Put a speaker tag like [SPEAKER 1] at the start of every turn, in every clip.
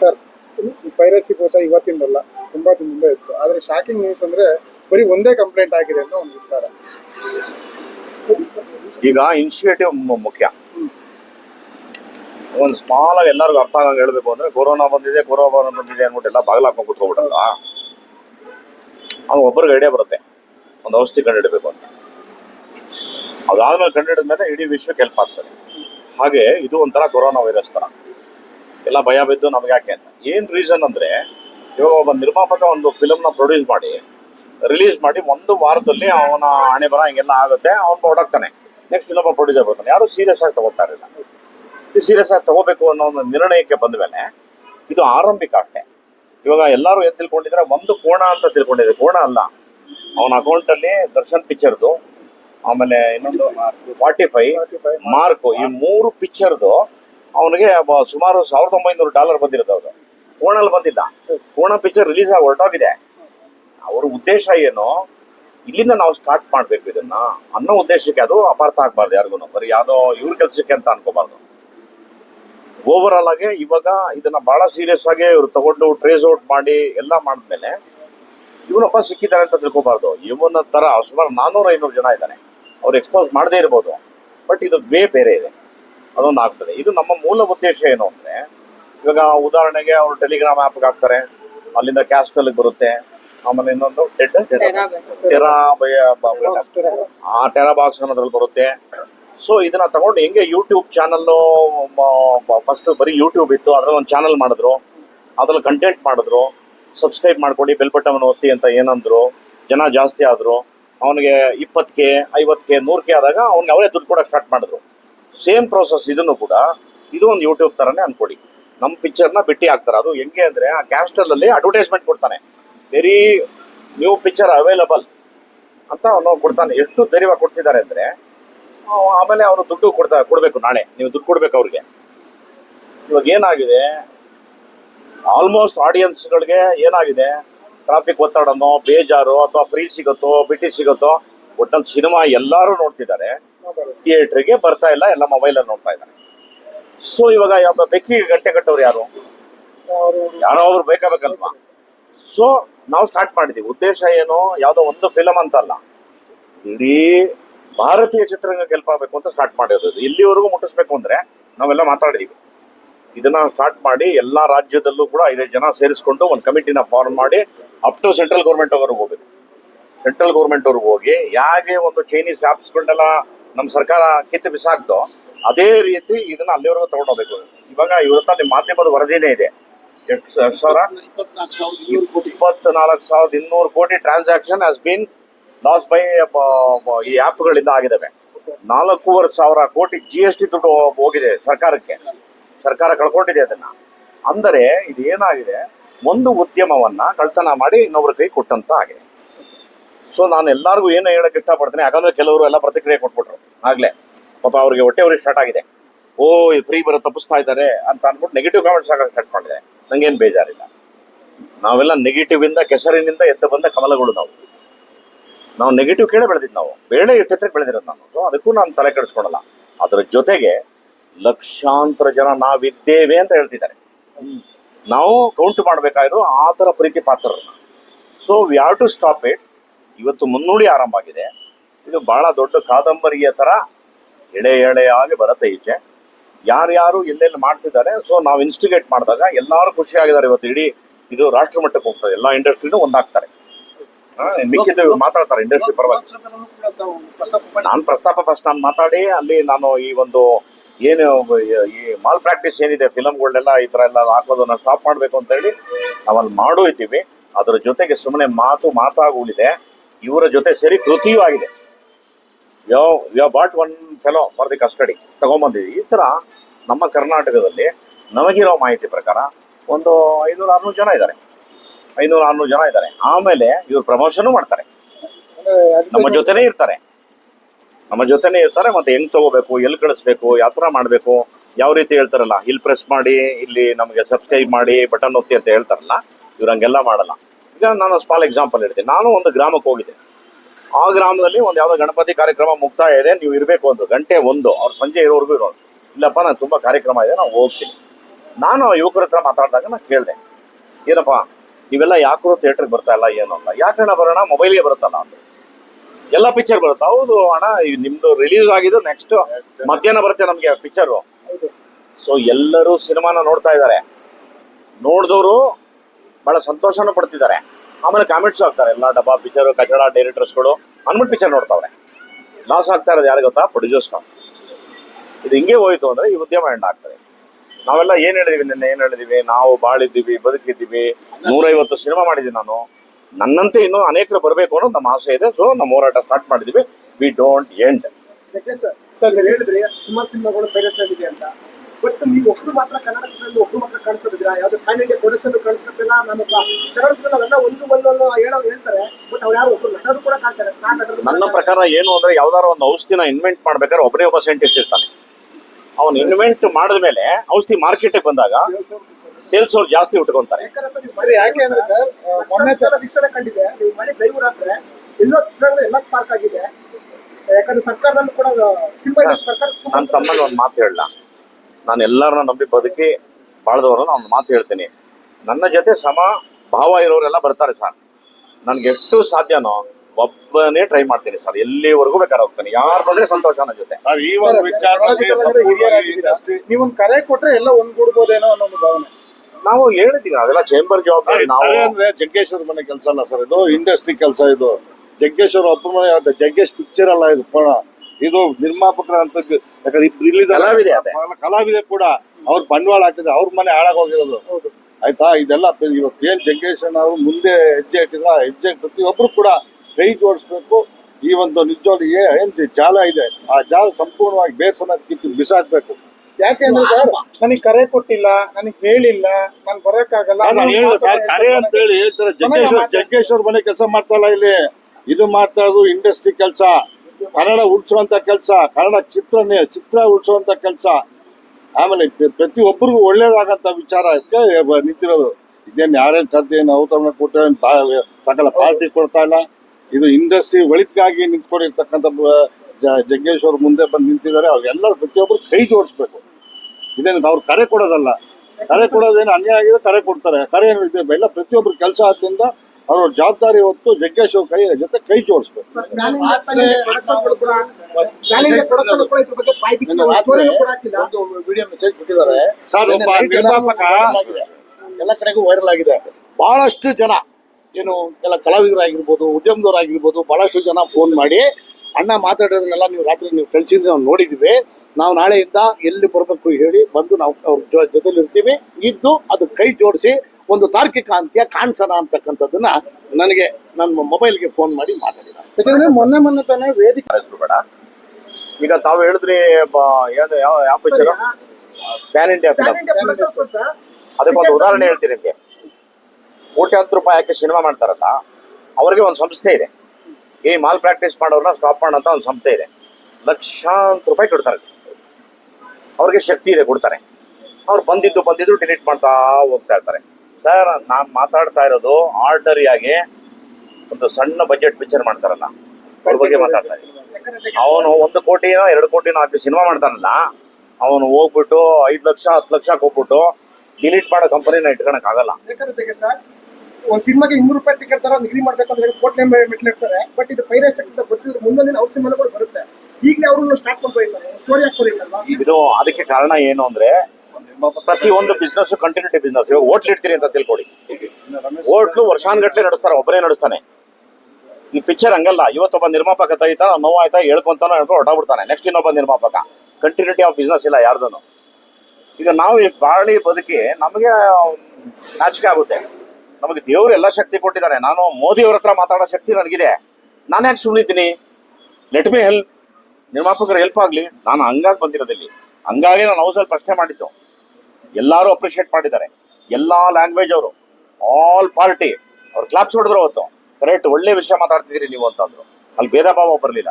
[SPEAKER 1] Sir piracy ಭೂತ ಇವತ್ತಿಂದಲ್ಲ ತುಂಬ ದಿನದಿಂದ ಇತ್ತು. ಆದರೆ ಶಾಕಿಂಗ್ ನ್ಯೂಸ್ ಅಂದ್ರೆ ಬರೀ ಒಂದೇ ಕಂಪ್ಲೇಂಟ್ ಆಗಿದೆ ಅನ್ನೋ ಒಂದು ವಿಚಾರ.
[SPEAKER 2] ಈಗ ಇನಿಷಿಯೇಟಿವ್ ಮುಖ್ಯ. ಒಂದು ಸ್ಮಾಲ್ ಆಗಿ ಎಲ್ಲರಿಗೂ ಅರ್ಥ ಆಗಂಗೆ ಹೇಳಬೇಕು ಅಂದ್ರೆ ಕೊರೋನಾ ಬಂದಿದೆ ಕೊರೋನಾ ಬಂದಿದೆ ಅಂದ್ಬಿಟ್ಟು ಎಲ್ಲ ಬಾಗಿಲು ಹಾಕೊಂಡು ಕುತ್ಕೊಬಿಡಲ್ಲ ಅವ್ನು ಒಬ್ಬರಿಗೆ ಐಡಿಯಾ ಬರುತ್ತೆ. ಒಂದು ಔಷಧಿ ಕಂಡುಹಿಡಬೇಕು ಅಂತ. ಅದಾದ್ಮೇಲೆ ಕಂಡುಹಿಡಿದ ಮೇಲೆ ಇಡೀ ವಿಶ್ವಕ್ಕೆ ಹೆಲ್ಪ್ ಆಗ್ತದೆ. ಹಾಗೆ ಇದು ಒಂಥರ ಕೊರೋನಾ ವೈರಸ್ ತರ. ಎಲ್ಲ ಭಯ ಬಿದ್ದು ನಮ್ಗೆ ಯಾಕೆ ಅಂತ. ಏನ್ ರೀಸನ್ ಅಂದ್ರೆ, ಇವಾಗ ಒಬ್ಬ ನಿರ್ಮಾಪಕ ಒಂದು ಫಿಲಮ್ನ ಪ್ರೊಡ್ಯೂಸ್ ಮಾಡಿ ರಿಲೀಸ್ ಮಾಡಿ ಒಂದು ವಾರದಲ್ಲಿ ಅವನ ಹಣೆ ಬರ ಹಿಂಗೆಲ್ಲ ಆಗುತ್ತೆ, ಅವನು ಹೊಡಕ್ತಾನೆ ನೆಕ್ಸ್ಟ್ ಇನ್ನೊಬ್ಬ ಪ್ರೊಡ್ಯೂಸರ್ ಬರ್ತಾನೆ ಯಾರು ಸೀರಿಯಸ್ ಆಗಿ ತಗೋತಾ ಇರಲಿಲ್ಲ ಸೀರಿಯಸ್ ಆಗಿ ತಗೋಬೇಕು ಅನ್ನೋ ಒಂದು ನಿರ್ಣಯಕ್ಕೆ ಬಂದ ಮೇಲೆ ಇದು ಆರಂಭಿಕ ಅಷ್ಟೇ. ಇವಾಗ ಎಲ್ಲರೂ ಏನ್ ತಿಳ್ಕೊಂಡಿದ್ರೆ ಒಂದು ಕೋಣ ಅಂತ ತಿಳ್ಕೊಂಡಿದೆ ಕೋಣ ಅಲ್ಲ. ಅವನ ಅಕೌಂಟಲ್ಲಿ ದರ್ಶನ್ ಪಿಕ್ಚರ್ದು ಆಮೇಲೆ ಇನ್ನೊಂದು ಫಾರ್ಟಿ ಫೈವ್ ಮಾರ್ಕ್ ಈ ಮೂರು ಪಿಕ್ಚರ್ದು ಅವನಿಗೆ ಸುಮಾರು ಸಾವಿರದ ಒಂಬೈನೂರು ಡಾಲರ್ ಬಂದಿರುತ್ತೆ ಅವರು ಕೋಣಲ್ಲಿ ಬಂದಿಲ್ಲ. ಕೋಣ ಪಿಕ್ಚರ್ ರಿಲೀಸ್ ಆಗಿ ಹೊರಟೋಗಿದೆ. ಅವ್ರ ಉದ್ದೇಶ ಏನು? ಇಲ್ಲಿಂದ ನಾವು ಸ್ಟಾರ್ಟ್ ಮಾಡ್ಬೇಕು ಇದನ್ನ ಅನ್ನೋ ಉದ್ದೇಶಕ್ಕೆ ಅದು ಅಪಾರ್ಥ ಆಗಬಾರ್ದು ಯಾರಿಗೂ ಬರೀ ಯಾವುದೋ ಇವ್ರ ಕೆಲಸಕ್ಕೆ ಅಂತ ಅನ್ಕೋಬಾರ್ದು. ಓವರ್ ಆಲ್ ಆಗಿ ಇವಾಗ ಇದನ್ನ ಬಹಳ ಸೀರಿಯಸ್ ಆಗಿ ಇವ್ರು ತಗೊಂಡು ಟ್ರೇಸ್ ಔಟ್ ಮಾಡಿ ಎಲ್ಲ ಮಾಡಿದ್ಮೇಲೆ ಇವನಪ್ಪ ಸಿಕ್ಕಿದ್ದಾರೆ ಅಂತ ತಿಳ್ಕೊಬಾರ್ದು. ಇವನ ತರ ಸುಮಾರು ನಾನ್ನೂರ ಐನೂರು ಜನ ಇದ್ದಾನೆ ಅವ್ರು ಎಕ್ಸ್ಪೋಸ್ ಮಾಡದೇ ಇರ್ಬೋದು. ಬಟ್ ಇದು ವೇ ಬೇರೆ ಇದೆ. ಅದೊಂದು ಆಗ್ತದೆ ಇದು ನಮ್ಮ ಮೂಲ ಉದ್ದೇಶ ಏನು ಅಂದ್ರೆ ಇವಾಗ ಉದಾಹರಣೆಗೆ ಅವರು ಟೆಲಿಗ್ರಾಮ್ ಆ್ಯಪ್ಗೆ ಹಾಕ್ತಾರೆ ಅಲ್ಲಿಂದ ಕ್ಯಾಸ್ಟಲ್ಗೆ ಬರುತ್ತೆ ಆಮೇಲೆ ಇನ್ನೊಂದು ಟೆಡ್ ಟೆರಾ ಆ ಟೆರಾ ಬಾಕ್ಸ್ ಅನ್ನೋದ್ರಲ್ಲಿ ಬರುತ್ತೆ. ಸೊ ಇದನ್ನ ತಗೊಂಡು ಹೆಂಗೆ ಯೂಟ್ಯೂಬ್ ಚಾನಲ್ಲು ಫಸ್ಟ್ ಬರೀ ಯೂಟ್ಯೂಬ್ ಇತ್ತು ಅದ್ರಲ್ಲಿ ಒಂದು ಚಾನಲ್ ಮಾಡಿದ್ರು ಅದ್ರಲ್ಲಿ ಕಂಟೆಂಟ್ ಮಾಡಿದ್ರು ಸಬ್ಸ್ಕ್ರೈಬ್ ಮಾಡ್ಕೊಳ್ಳಿ ಬೆಲ್ ಬಟನ್ ಒತ್ತಿ ಅಂತ ಏನಂದ್ರು ಜನ ಜಾಸ್ತಿ ಆದ್ರು ಅವನಿಗೆ ಇಪ್ಪತ್ತು ಕೆ ಐವತ್ತು ಕೆ ನೂರು ಕೆ ಆದಾಗ ಅವ್ನಿಗೆ ಅವರೇ ದುಡ್ಡು ಕೊಡೋಕೆ ಸ್ಟಾರ್ಟ್ ಮಾಡಿದ್ರು. ಸೇಮ್ ಪ್ರೋಸೆಸ್ ಇದನ್ನು ಕೂಡ ಇದು ಒಂದು ಯೂಟ್ಯೂಬ್ ಥರನೇ ಅನ್ಕೊಡಿ ನಮ್ಮ ಪಿಕ್ಚರ್ನ ಬಿಟ್ಟಿ ಹಾಕ್ತಾರೆ. ಅದು ಹೆಂಗೆ ಅಂದರೆ ಆ ಕ್ಯಾಸ್ಟಲಲ್ಲಿ ಅಡ್ವರ್ಟೈಸ್ಮೆಂಟ್ ಕೊಡ್ತಾನೆ. ವೆರಿ ನ್ಯೂ ಪಿಕ್ಚರ್ ಅವೈಲಬಲ್ ಅಂತ ಅವನು ಕೊಡ್ತಾನೆ. ಎಷ್ಟು ಧೈರ್ಯವಾಗಿ ಕೊಡ್ತಿದ್ದಾರೆ ಅಂದರೆ ಆಮೇಲೆ ಅವರು ದುಡ್ಡು ಕೊಡ್ತಾ, ಕೊಡಬೇಕು ನಾಳೆ. ನೀವು ದುಡ್ಡು ಕೊಡ್ಬೇಕು ಅವ್ರಿಗೆ. ಇವಾಗ ಏನಾಗಿದೆ? ಆಲ್ಮೋಸ್ಟ್ ಆಡಿಯನ್ಸ್ಗಳಿಗೆ ಏನಾಗಿದೆ? ಟ್ರಾಫಿಕ್ ಒತ್ತಡನೋ, ಬೇಜಾರು, ಅಥವಾ ಫ್ರೀ ಸಿಗುತ್ತೋ, ಬಿಟ್ಟಿ ಸಿಗುತ್ತೋ ಒಟ್ಟೊಂದು ಸಿನಿಮಾ ಎಲ್ಲರೂ ನೋಡ್ತಿದ್ದಾರೆ. ಥಿಯೇಟ್ರಿಗೆ ಬರ್ತಾ ಇಲ್ಲ, ಎಲ್ಲ ಮೊಬೈಲಲ್ಲಿ ನೋಡ್ತಾ ಇದ್ದಾರೆ. ಸೊ ಇವಾಗ ಯಾವ ಬೆಕ್ಕಿ ಗಂಟೆ ಕಟ್ಟೋರು ಯಾರು? ಯಾರೋ ಒಬ್ರು ಬೇಕಾಬೇಕಲ್ವಾ ಸೊ ನಾವು ಸ್ಟಾರ್ಟ್ ಮಾಡಿದ್ದೀವಿ ಉದ್ದೇಶ ಏನು? ಯಾವುದೋ ಒಂದು ಫಿಲಮ್ ಅಂತಲ್ಲ. ಇಡೀ ಭಾರತೀಯ ಚಿತ್ರರಂಗ ಗೆಲ್ಪ್ ಆಗ್ಬೇಕು ಅಂತ ಸ್ಟಾರ್ಟ್ ಮಾಡಿರೋದು. ಇಲ್ಲಿವರೆಗೂ ಮುಟ್ಟಿಸ್ಬೇಕು ಅಂದ್ರೆ ನಾವೆಲ್ಲ ಮಾತಾಡಿದೀವಿ. ಇದನ್ನ ಸ್ಟಾರ್ಟ್ ಮಾಡಿ ಎಲ್ಲಾ ರಾಜ್ಯದಲ್ಲೂ ಕೂಡ ಐದೈದು ಜನ ಸೇರಿಸ್ಕೊಂಡು ಒಂದು ಕಮಿಟಿನ ಫಾರ್ಮ್ ಮಾಡಿ ಅಪ್ ಟು ಸೆಂಟ್ರಲ್ ಗೌರ್ಮೆಂಟ್ ಅವ್ರಿಗೆ ಹೋಗಬೇಕು. ಸೆಂಟ್ರಲ್ ಗೌರ್ಮೆಂಟ್ ಅವ್ರಿಗೆ ಹೋಗಿ ಯಾಕೆ ಒಂದು ಚೈನೀಸ್ ಆ್ಯಪ್ಸ್ಗಳನ್ನೆಲ್ಲ ನಮ್ಮ ಸರ್ಕಾರ ಕಿತ್ತು ಬಿಸಾಕ್ತೋ ಅದೇ ರೀತಿ ಇದನ್ನ ಅಲ್ಲಿವರೆಗೂ ತಗೊಂಡು ಹೋಗ್ಬೇಕು ಇವಾಗ ಇವತ್ತ ನಿಮ್ಮ ಮಾಧ್ಯಮದ ವರದಿನೇ ಇದೆ. ಎಷ್ಟು ಸಾವಿರ ಇಪ್ಪತ್ನಾಲ್ಕು ಸಾವಿರದ ಇನ್ನೂರು ಕೋಟಿ transaction has been lost by ಈ ಆ್ಯಪ್ಗಳಿಂದ ಆಗಿದ್ದಾವೆ. ನಾಲ್ಕೂವರೆ ಸಾವಿರ ಕೋಟಿ ಜಿ ಎಸ್ ಟಿ ದುಡ್ಡು ಹೋಗಿದೆ ಸರ್ಕಾರಕ್ಕೆ. ಸರ್ಕಾರ ಕಳ್ಕೊಂಡಿದೆ ಅದನ್ನ. ಅಂದರೆ ಇದು ಏನಾಗಿದೆ ಒಂದು ಉದ್ಯಮವನ್ನ ಕಳ್ತನ ಮಾಡಿ ಇನ್ನೊಬ್ಬರ ಕೈ ಕೊಟ್ಟಂತ ಆಗಿದೆ. ಸೊ ನಾನು ಎಲ್ಲರಿಗೂ ಏನು ಹೇಳಕ್ ಇಷ್ಟಪಡ್ತೀನಿ, ಯಾಕಂದ್ರೆ ಕೆಲವರು ಎಲ್ಲ ಪ್ರತಿಕ್ರಿಯೆ ಕೊಟ್ಬಿಟ್ರು. ಆಗ್ಲೇ. ಪಾಪ ಅವ್ರಿಗೆ ಹೊಟ್ಟೆ ಉರಿ ಸ್ಟಾರ್ಟ್ ಆಗಿದೆ. ಓ ಇದು ಫ್ರೀ ಬರೋ ತಪ್ಪಿಸ್ತಾ ಇದ್ದಾರೆ ಅಂತ ಅಂದ್ಬಿಟ್ಟು ನೆಗೆಟಿವ್ ಕಾಮೆಂಟ್ಸ್ ಕಟ್ ಸ್ಟಾರ್ಟ್ ಮಾಡಿದೆ. ನಂಗೇನು ಬೇಜಾರಿಲ್ಲ. ನಾವೆಲ್ಲ ನೆಗೆಟಿವ್ ಇಂದ, ಕೆಸರಿನಿಂದ ಎದ್ದು ಬಂದ ಕಮಲಗಳು ನಾವು. ನಾವು ನೆಗೆಟಿವ್ ಕೇಳೇ ಬೆಳೆದಿದ್ದು ನಾವು. ಬೇಳೆ ಎಷ್ಟೆತ್ತಕ್ಕೆ ಬೆಳೆದಿರೋದು ನಾನು ಸೊ ಅದಕ್ಕೂ ನಾನು ತಲೆ ಕೆಡಿಸ್ಕೊಳಲ್ಲ. ಅದರ ಜೊತೆಗೆ ಲಕ್ಷಾಂತರ ಜನ ನಾವಿದ್ದೇವೆ ಅಂತ ಹೇಳ್ತಿದ್ದಾರೆ. ನಾವು ಕೌಂಟ್ ಮಾಡಬೇಕಾಗಿರೋ ಆ ಥರ ಪ್ರೀತಿ ಪಾತ್ರರನ್ನ so we have to stop it ಇವತ್ತು ಮುನ್ನುಡಿ ಆರಂಭ ಆಗಿದೆ. ಇದು ಬಹಳ ದೊಡ್ಡ ಕಾದಂಬರಿಯ ಥರ ಎಳೆ ಎಳೆಯಾಗಿ ಬರುತ್ತೆ ಈಚೆ. ಯಾರ್ಯಾರು ಎಲ್ಲೆಲ್ಲಿ ಮಾಡ್ತಿದ್ದಾರೆ ಸೊ ನಾವು ಇನ್ಸ್ಟಿಗೇಟ್ ಮಾಡಿದಾಗ ಎಲ್ಲರೂ ಖುಷಿಯಾಗಿದ್ದಾರೆ ಇವತ್ತು. ಇಡೀ ಇದು ರಾಷ್ಟ್ರ ಮಟ್ಟಕ್ಕೆ ಹೋಗ್ತದೆ ಎಲ್ಲ ಇಂಡಸ್ಟ್ರಿನೂ ಒಂದಾಗ್ತಾರೆ. ಮಿಕ್ಕಿದ್ದು ಮಾತಾಡ್ತಾರೆ ಇಂಡಸ್ಟ್ರಿ ಪರವಾಗಿ. ನಾನು ಪ್ರಸ್ತಾಪ ಫಸ್ಟ್ ನಾನು ಮಾತಾಡಿ ಅಲ್ಲಿ ನಾನು ಈ ಒಂದು ಏನು ಈ ಮಾಲ್ ಪ್ರಾಕ್ಟೀಸ್ ಏನಿದೆ ಫಿಲಮ್ಗಳನ್ನೆಲ್ಲ ಈ ಥರ ಎಲ್ಲ ಹಾಕೋದನ್ನ ಸ್ಟಾಪ್ ಮಾಡಬೇಕು ಅಂತ ಹೇಳಿ ನಾವಲ್ಲಿ ಮಾಡೋ ಇದ್ದೀವಿ ಅದರ ಜೊತೆಗೆ ಸುಮ್ಮನೆ ಮಾತು ಮಾತಾಗುಳಿದೆ. ಇವರ ಜೊತೆ ಸೇರಿ ಕೃತಿಯೂ ಆಗಿದೆ. ಯೋ ಯೋ but one fellow for the custody ತಗೊಂಬಂದಿದ್ವಿ ಈ ಥರ ನಮ್ಮ ಕರ್ನಾಟಕದಲ್ಲಿ ನಮಗಿರೋ ಮಾಹಿತಿ ಪ್ರಕಾರ ಒಂದು ಐನೂರು ಆರ್ನೂರು ಜನ ಇದ್ದಾರೆ. ಐನೂರು ಆರ್ನೂರು ಜನ ಇದ್ದಾರೆ. ಆಮೇಲೆ ಇವ್ರು ಪ್ರಮೋಷನ್ ಮಾಡ್ತಾರೆ. ನಮ್ಮ ಜೊತೆನೇ ಇರ್ತಾರೆ. ನಮ್ಮ ಜೊತೆನೇ ಇರ್ತಾರೆ ಮತ್ತೆ ಹೆಂಗ್ ತಗೋಬೇಕು, ಎಲ್ಲಿ ಕಳಿಸ್ಬೇಕು, ಯಾವ ಥರ ಮಾಡಬೇಕು, ಯಾವ ರೀತಿ ಹೇಳ್ತಾರಲ್ಲ, ಇಲ್ಲಿ ಪ್ರೆಸ್ ಮಾಡಿ, ಇಲ್ಲಿ ನಮಗೆ ಸಬ್ಸ್ಕ್ರೈಬ್ ಮಾಡಿ ಬಟನ್ ಒತ್ತಿ ಅಂತ ಹೇಳ್ತಾರಲ್ಲ ಇವ್ರು ಹಂಗೆಲ್ಲ ಮಾಡಲ್ಲ. ಈಗ ನಾನು ಸ್ಮಾಲ್ ಎಕ್ಸಾಂಪಲ್ ಹೇಳ್ತೀನಿ. ನಾನು ಒಂದು ಗ್ರಾಮಕ್ಕೆ ಹೋಗಿದ್ದೆ. ಆ ಗ್ರಾಮದಲ್ಲಿ ಒಂದು ಯಾವುದೋ ಗಣಪತಿ ಕಾರ್ಯಕ್ರಮ ಮುಕ್ತಾಯ ಇದೆ ನೀವು ಇರಬೇಕು ಒಂದು ಗಂಟೆ ಒಂದು ಅವ್ರು ಸಂಜೆ ಇರೋವರೆಗೂ ಇರೋದು ಇಲ್ಲಪ್ಪ ನಾನು ತುಂಬ ಕಾರ್ಯಕ್ರಮ ಇದೆ ನಾನು ಹೋಗ್ತೀನಿ. ನಾನು ಯುವಕರ ಹತ್ರ ಮಾತಾಡಿದಾಗ ನಾನು ಕೇಳಿದೆ ಏನಪ್ಪ ನೀವೆಲ್ಲ ಯಾಕೋ ಥಿಯೇಟ್ರಿಗೆ ಬರ್ತಾ ಇಲ್ಲ ಏನು ಅಂತ. ಯಾಕಣ್ಣ ಬರೋಣ ಮೊಬೈಲ್ಗೆ ಬರುತ್ತಲ್ಲ ಅಂತ. ಎಲ್ಲ ಪಿಕ್ಚರ್ ಬರುತ್ತೆ. ಹೌದು ಅಣ್ಣ ನಿಮ್ದು ರಿಲೀಸ್ ಆಗಿದ್ದು ನೆಕ್ಸ್ಟ್ ಮಧ್ಯಾಹ್ನ ಬರುತ್ತೆ ನಮಗೆ ಪಿಕ್ಚರು ಸೊ ಎಲ್ಲರೂ ಸಿನಿಮಾನ ನೋಡ್ತಾ ಇದ್ದಾರೆ. ನೋಡಿದವರು ಬಹಳ ಸಂತೋಷನೂ ಪಡ್ತಿದ್ದಾರೆ. ಆಮೇಲೆ ಕಾಮೆಂಟ್ಸ್ ಹಾಕ್ತಾರೆ ಎಲ್ಲ ಡಬ್ಬಾ ಪಿಕ್ಚರ್ ಕಚಡ ಡೈರೆಕ್ಟರ್ಸ್ಗಳು ಅಂದ್ಬಿಟ್ಟು ಪಿಕ್ಚರ್ ನೋಡ್ತಾವ್ರೆ. ಲಾಸ್ ಆಗ್ತಾ ಇರೋದು ಯಾರಿಗೆ ಗೊತ್ತಾ? ಪ್ರೊಡ್ಯೂಸರ್ಸ್ ಇದು ಹಿಂಗೆ ಹೋಯ್ತು ಅಂದ್ರೆ ಈ ಉದ್ಯಮ ಎಂಡ್ ಆಗ್ತದೆ. ನಾವೆಲ್ಲ ಏನ್ ಹೇಳಿದೀವಿ ನಿನ್ನೆ? ಏನ್ ಹೇಳಿದೀವಿ? ನಾವು ಬಾಳಿದ್ದೀವಿ, ಬದುಕಿದ್ದೀವಿ. ನೂರೈವತ್ತು ಸಿನಿಮಾ ಮಾಡಿದ್ದೀನಿ ನಾನು. ನನ್ನಂತೆ ಇನ್ನೂ ಅನೇಕರು ಬರಬೇಕು ಅನ್ನೋ ನಮ್ಮ ಆಸೆ ಇದೆ. ಸೊ ನಮ್ಮ ಹೋರಾಟ ಸ್ಟಾರ್ಟ್ ಮಾಡಿದೀವಿ ವಿ ಡೋಂಟ್ ಎಂಡ್
[SPEAKER 3] ಸರ್ ಹೇಳಿದ್ರಿ ಸುಮಾರು ಸಿನಿಮಾಗಳು ಫೇಮಸ್ ಆಗಿದೆ ಅಂತ ಬಟ್ ನೀವು ಒಬ್ರು ಮಾತ್ರ ಕನ್ನಡ ಚಿತ್ರದಲ್ಲಿ ಒಬ್ರು ಮಾತ್ರ ಕಾಣಿಸ್ಕೊತಿದ್ದೀರಾ? ಯಾವ್ದು ಫ್ಯಾನ್ ಇಂಡಿಯಾ ಪ್ರೊಡಕ್ಷನ್ ಕಾಣಿಸ್ಕೊತಿಲ್ಲ ನಮ್ಮ ಕನ್ನಡ ಚಿತ್ರದಲ್ಲೆಲ್ಲ ಒಂದು ಒಂದೊಂದು ಹೇಳೋ ಹೇಳ್ತಾರೆ ಬಟ್ ಅವ್ರು ಯಾರು ಒಬ್ರು ನಟರು ಕೂಡ ಕಾಣ್ತಾರೆ ಸ್ಟಾರ್ ನಟರು
[SPEAKER 2] ನನ್ನ ಪ್ರಕಾರ ಏನು ಅಂದ್ರೆ ಯಾವ್ದಾದ್ರು ಒಂದು ಔಷಧಿನ ಇನ್ವೆಂಟ್ ಮಾಡ್ಬೇಕಾದ್ರೆ ಒಬ್ಬನೇ ಒಬ್ಬ ಸೈಂಟಿಸ್ಟ್ ಇರ್ತಾನೆ. ಅವನು ಇನ್ವೆಂಟ್ ಮಾಡಿದ ಮೇಲೆ ಔಷಧಿ ಮಾರ್ಕೆಟಿಗೆ ಬಂದಾಗ ಸೇಲ್ಸ್ ಅವ್ರು ಜಾಸ್ತಿ ಉಟ್ಕೊಂತಾರೆ.
[SPEAKER 3] ಯಾಕಂದ್ರೆ ಸರ್ ನೀವು
[SPEAKER 1] ಸರಿ ಯಾಕೆ ಅಂದ್ರೆ ಸರ್ ಮೊನ್ನೆ
[SPEAKER 3] ಮೊನ್ನೆ ಕಂಡಿದೆ ನೀವು ಮಾಡಿ ಡ್ರೈವರ್ ಹಾಕ್ರೆ ಎಲ್ಲ ಚಿತ್ರಗಳು ಎಲ್ಲ ಸ್ಪಾರ್ಕ್ ಆಗಿದೆ. ಯಾಕಂದ್ರೆ ಸರ್ಕಾರದಲ್ಲೂ ಕೂಡ ಸಿಂಪಲ್ ಸರ್ಕಾರ
[SPEAKER 2] ನನ್ನ ತಮ್ಮಲ್ಲಿ ಒಂದು ಮಾತು ಹೇಳಲ್ಲ. ನಾನು ಎಲ್ಲರನ್ನ ನಂಬಿ ಬದುಕಿ ಬಾಳ್ದವರು ನಾನು ಮಾತು ಹೇಳ್ತೀನಿ. ನನ್ನ ಜೊತೆ ಸಮ ಭಾವ ಇರೋರೆಲ್ಲ ಬರ್ತಾರೆ ಸರ್. ನನ್ಗೆ ಎಷ್ಟು ಸಾಧ್ಯನೋ ಒಬ್ಬನೇ ಟ್ರೈ ಮಾಡ್ತೀನಿ ಸರ್. ಎಲ್ಲಿವರೆಗೂ ಬೇಕಾದ್ರೆ ಹೋಗ್ತೀನಿ. ಯಾರು ಬಂದ್ರೆ ಸಂತೋಷ ನನ್ನ ಜೊತೆ.
[SPEAKER 1] ನೀವೊಂದು ಕರೆ ಕೊಟ್ರೆ ಎಲ್ಲ ಒಂದ್ಗೂಡ್ಬೋದೇನೋ ಅನ್ನೋ ಒಂದು ಭಾವನೆ.
[SPEAKER 2] ನಾವು ಹೇಳಿದೀವಿ ಅದೆಲ್ಲ ಚೇಂಬರ್ ಜವಾಬ್ದಾರಿ ನಾವು
[SPEAKER 4] ಅಂದ್ರೆ ಜಗ್ಗೇಶ್ವರ ಮನೆ ಕೆಲಸ ಅಲ್ಲ ಸರ್ ಇದು ಇಂಡಸ್ಟ್ರಿ ಕೆಲಸ ಇದು. ಜಗ್ಗೇಶ್ವರ ಒಬ್ಬ ಮನೆ ಜಗ್ಗೇಶ್ ಪಿಕ್ಚರ್ ಅಲ್ಲ ಇದು ಪೂರ್ಣ. ಇದು ನಿರ್ಮಾಪಕರ ಅಂತ ಯಾಕಂದ್ರೆ ಇಬ್ರು ಇಲ್ಲಿದ್ದಾರೆ.
[SPEAKER 2] ಕಲಾವಿದೆ ಅದೇ.
[SPEAKER 4] ಕಲಾವಿದೆ ಕೂಡ. ಅವ್ರ ಬಂಡವಾಳ ಹಾಕಿದ್ರೆ ಅವ್ರ ಮನೆ ಹಾಳಾಗೋಗಿರೋದು ಆಯ್ತಾ? ಇದೆಲ್ಲ ಇವತ್ತು ಏನ್ ಜಗ್ಗೇಶನ್ ಅವರು ಮುಂದೆ ಹೆಜ್ಜೆ ಇಟ್ಟಿದ್ರ ಹೆಜ್ಜೆ ಪ್ರತಿಯೊಬ್ರು ಕೂಡ ಕೈ ಜೋಡಿಸ್ಬೇಕು. ಈ ಒಂದು ನಿಜವಾಗ್ಲೂ ಏ- ಏನ್ ಜಾಲ ಇದೆ. ಆ ಜಾಲ ಸಂಪೂರ್ಣವಾಗಿ ಬೇಸನ ಕಿತ್ತು ಬಿಸಾಕ್ಬೇಕು.
[SPEAKER 1] ಯಾಕೆ ಅಂದ್ರೆ ಸರ್ ನನಗೆ ಕರೆ ಕೊಟ್ಟಿಲ್ಲ ನನಗೆ ಹೇಳಿಲ್ಲ ನಾನು ಬರಕ್ಕಾಗಲ್ಲ.
[SPEAKER 4] ಸರ್ ನಾನು
[SPEAKER 1] ಅನ್ನೋ
[SPEAKER 4] ಸರ್. ಕರೆ ಅಂತ ಹೇಳಿ ಹೇಳ್ತಾರೆ. ಜಗ್ಗೇಶ್ವರ್
[SPEAKER 1] ಮಾತಾಡಿ.
[SPEAKER 4] ಜಗ್ಗೇಶ್ವರ್ ಮನೆ ಕೆಲಸ ಮಾಡ್ತಾ ಇಲ್ಲಿ. ಇದು ಮಾಡ್ತಾ ಇರೋದು ಇಂಡಸ್ಟ್ರಿ ಕೆಲಸ. ಕನ್ನಡ ಉಳಿಸುವಂತ ಕೆಲಸ, ಕನ್ನಡ ಚಿತ್ರ ಚಿತ್ರ ಉಳಿಸುವಂತ ಕೆಲಸ. ಆಮೇಲೆ ಪ್ರ- ಪ್ರತಿಯೊಬ್ಬರಿಗೂ ಒಳ್ಳೇದಾಗಂತ ವಿಚಾರಕ್ಕೆ ನಿಂತಿರೋದು. ಇದೇನು ಯಾರೇನು ಕರ್ದೇನು ಅವತರಣ ಕೊಟ್ಟ ಸಕಲ ಪಾರ್ಟಿ ಕೊಡ್ತಾ ಇಲ್ಲ. ಇದು ಇಂಡಸ್ಟ್ರಿ ಒಳಿತಿಗಾಗಿ ನಿಂತ್ಕೊಂಡಿರ್ತಕ್ಕಂಥ ಜಗ್ಗೇಶ್ ಅವರು ಮುಂದೆ ಬಂದು ನಿಂತಿದ್ದಾರೆ. ಅವ್ರಿಗೆಲ್ಲರೂ ಪ್ರತಿಯೊಬ್ಬರು ಕೈ ಜೋಡಿಸ್ಬೇಕು. ಇದೇನು ಅವ್ರು ಕರೆ ಕೊಡೋದಲ್ಲ. ಕರೆ ಕೊಡೋದೇನು ಅನ್ಯಾಯ ಆಗಿದೆ, ಕರೆ ಕೊಡ್ತಾರೆ. ಕರೆ ಏನು ಇದೆ? ಎಲ್ಲ ಪ್ರತಿಯೊಬ್ಬರು ಕೆಲಸ ಆದ್ರಿಂದ ಅವ್ರ ಜವಾಬ್ದಾರಿ ಹೊತ್ತು ಜಗ್ಗೇಶ್ವರ್ ಕೈ ಜೊತೆ ಕೈ ಜೋಡಿಸ್ಬೇಕು.
[SPEAKER 3] ಪ್ರೊಡಕ್ಷನ್ಗಳು ಕೂಡ ಪ್ಲಾನಿಂಗ್ ಪ್ರೊಡಕ್ಷನ್ ಕೂಡ ಇದ್ರ ಬಗ್ಗೆ ಬಾಯಿ ಬಿಚ್ಚಿ ಕೂಡ ಹಾಕಿಲ್ಲ.
[SPEAKER 1] ವಿಡಿಯೋ ಮೆಸೇಜ್ ಕೊಟ್ಟಿದ್ದಾರೆ.
[SPEAKER 4] ಸರ್ ಒಬ್ಬ ನಿರ್ಮಾಪಕ
[SPEAKER 1] ಎಲ್ಲ ಕಡೆಗೂ ವೈರಲ್ ಆಗಿದೆ.
[SPEAKER 5] ಬಹಳಷ್ಟು ಜನ ಏನು ಎಲ್ಲ ಕಲಾವಿದರಾಗಿರ್ಬೋದು ಉದ್ಯಮದವರಾಗಿರ್ಬೋದು ಬಹಳಷ್ಟು ಜನ ಫೋನ್ ಮಾಡಿ ಅಣ್ಣ ಮಾತಾಡೋದನ್ನೆಲ್ಲ ನೀವು ರಾತ್ರಿ ನೀವು ಕಳಿಸಿದ್ರೆ ನಾವು ನೋಡಿದ್ದೀವಿ. ನಾವು ನಾಳೆಯಿಂದ ಎಲ್ಲಿ ಬರಬೇಕು ಹೇಳಿ ಬಂದು ನಾವು ಅವ್ರ ಜೊತೆಲಿರ್ತೀವಿ. ಜೊತೆಲಿ ಇರ್ತೀವಿ ಇದ್ದು ಅದು ಕೈ ಜೋಡಿಸಿ ಒಂದು ತಾರ್ಕಿಕ ಅಂತ್ಯ ಕಾಣಿಸೋಣ ಅಂತಕ್ಕಂಥದ್ದನ್ನ ನನಗೆ ನನ್ನ ಮೊಬೈಲ್ಗೆ ಫೋನ್ ಮಾಡಿ ಮಾತಾಡಿದ್ದಾರೆ
[SPEAKER 1] ಯಾಕಂದ್ರೆ ಮೊನ್ನೆ ಮೊನ್ನೆ ತಾನೇ ವೇದಿಕೆ
[SPEAKER 2] ಬೇಡ. ಈಗ ತಾವು ಹೇಳಿದ್ರಿ ಯಾವ ಯಾವ ಪಿಕ್ಚರ್ ಪ್ಯಾನ್ ಇಂಡಿಯಾ ಫಿಲಮ್ ಅದಕ್ಕೊಂದು ಉದಾಹರಣೆ ಹೇಳ್ತೀನಿ ನಿಮಗೆ. ಕೋಟ್ಯಾಂತರ ರೂಪಾಯಿ ಹಾಕಿ ಸಿನಿಮಾ ಮಾಡ್ತಾರಲ್ಲ ಅವ್ರಿಗೆ ಒಂದು ಸಂಸ್ಥೆ ಇದೆ. ಈ ಮಾಲ್ ಪ್ರಾಕ್ಟೀಸ್ ಮಾಡೋರ್ನ ಸ್ಟಾಪ್ ಮಾಡೋಂಥ ಒಂದು ಸಂಸ್ಥೆ ಇದೆ. ಲಕ್ಷಾಂತರ ರೂಪಾಯಿ ಕೊಡ್ತಾರೆ. ಅವ್ರಿಗೆ ಶಕ್ತಿ ಇದೆ ಕೊಡ್ತಾರೆ. ಅವ್ರು ಬಂದಿದ್ದು ಬಂದಿದ್ದು ಡಿಲೀಟ್ ಮಾಡ್ತಾ ಹೋಗ್ತಾ ಇರ್ತಾರೆ. ಸರ್ ನಾನು ಮಾತಾಡ್ತಾ ಇರೋದು ಆರ್ಡರಿಯಾಗಿ ಒಂದು ಸಣ್ಣ ಬಜೆಟ್ ಪಿಕ್ಚರ್ ಮಾಡ್ತಾರಲ್ಲ. ಅವ್ರ ಬಗ್ಗೆ ಮಾತಾಡ್ತಾ ಇದ್ದೀನಿ. ಅವನು ಒಂದು ಕೋಟಿನೋ ಎರಡು ಕೋಟಿನೋ ಹಾಕಿ ಸಿನಿಮಾ ಮಾಡ್ತಾನಲ್ಲ ಅವನು ಹೋಗ್ಬಿಟ್ಟು ಐದು ಲಕ್ಷ ಹತ್ತು ಲಕ್ಷ ಹೋಗ್ಬಿಟ್ಟು ಡಿಲೀಟ್ ಮಾಡೋ ಕಂಪನಿನ ಇಟ್ಕೊಳಕ್ ಆಗಲ್ಲ.
[SPEAKER 3] ಒಂದ್ ಸಿನಿಮಾಗೆ ಇನ್ನೂರು ರೂಪಾಯಿ ಟಿಕೆಟ್ ತರ ನಿಗದಿ ಮಾಡ್ಬೇಕು ಅಂತ ಹೇಳಿ ಕೋಟ್ಲೆ ಮೆಟ್ಲಿರ್ತಾರೆ ಬಟ್ ಇದು ಪೈರಸ್ ಅಂತ ಗೊತ್ತಿದ್ರೆ ಮುಂದೊಂದು ದಿನ ಅವ್ರ ಸಿನಿಮಾಗಳು ಬರುತ್ತೆ. ಈಗಲೇ ಅವ್ರನ್ನ ಸ್ಟಾರ್ಟ್ ಮಾಡ್ಬೋದಿಲ್ಲ ಸ್ಟೋರಿ ಹಾಕ್ಬೋದಿಲ್ಲ
[SPEAKER 2] ಇದು ಅದಕ್ಕೆ ಕಾರಣ ಏನು ಅಂದ್ರೆ ಪ್ರತಿ ಒಂದು ಬಿಸ್ನೆಸ್ ಕಂಟಿನ್ಯೂಟಿ ಬಿಸ್ನೆಸ್ ಇವಾಗ ಹೋಟ್ಲ್ ಇಡ್ತೀರಿ ಅಂತ ತಿಳ್ಕೊಡಿ. ಹೋಟ್ಲು ವರ್ಷಾನ್ಗಟ್ಲೆ ನಡೆಸ್ತಾರೆ, ಒಬ್ಬರೇ ನಡೆಸ್ತಾನೆ. ಈ ಪಿಕ್ಚರ್ ಹಂಗಲ್ಲ. ಇವತ್ತೊಬ್ಬ ನಿರ್ಮಾಪಕ ತೆಗಿತಾ ನೋವು ಆಯ್ತಾ, ಹೇಳ್ಕೊಂತಾನೋ ಹೇಳ್ಕೊಂಡು ಹೊರಟೋಗ್ಬಿಡ್ತಾನೆ. ನೆಕ್ಸ್ಟ್ ಇನ್ನೊಬ್ಬ ನಿರ್ಮಾಪಕ. ಕಂಟಿನ್ಯೂಟಿ ಆಫ್ ಬಿಸ್ನೆಸ್ ಇಲ್ಲ ಯಾರ್ದನು. ಈಗ ನಾವು ಈ ಬಾಳಿ ಬದುಕಿ ನಮಗೆ ನಾಚಿಕೆ ಆಗುತ್ತೆ. ನಮಗೆ ದೇವರು ಎಲ್ಲ ಶಕ್ತಿ ಕೊಟ್ಟಿದ್ದಾರೆ. ನಾನು ಮೋದಿಯವ್ರ ಹತ್ರ ಮಾತಾಡೋ ಶಕ್ತಿ ನನಗಿದೆ. ನಾನು ಯಾಕೆ ಸುಮ್ಮನಿದ್ದೀನಿ ಲೆಟ್ ಮಿ ಹೆಲ್ಪ್ ನಿರ್ಮಾಪಕರು ಹೆಲ್ಪ್ ಆಗಲಿ. ನಾನು ಹಂಗಾಗಿ ಬಂದಿರೋದಿಲ್ಲಿ ಹಂಗಾಗಿ ನಾನು ಹೌಸಲ್ಲಿ ಪ್ರಶ್ನೆ ಮಾಡಿದ್ದು. ಎಲ್ಲರೂ ಅಪ್ರಿಷಿಯೇಟ್ ಮಾಡಿದ್ದಾರೆ. ಎಲ್ಲ ಲ್ಯಾಂಗ್ವೇಜ್ ಅವರು ಆಲ್ ಪಾರ್ಟಿ ಅವ್ರು ಕ್ಲಾಪ್ಸ್ ಹೊಡೆದ್ರು ಅವತ್ತು. ಕರೆಕ್ಟ್ ಒಳ್ಳೆ ವಿಷಯ ಮಾತಾಡ್ತಿದ್ದೀರಿ ನೀವು ಅಂತಂದ್ರು. ಅಲ್ಲಿ ಭೇದ ಭಾವ ಬರಲಿಲ್ಲ.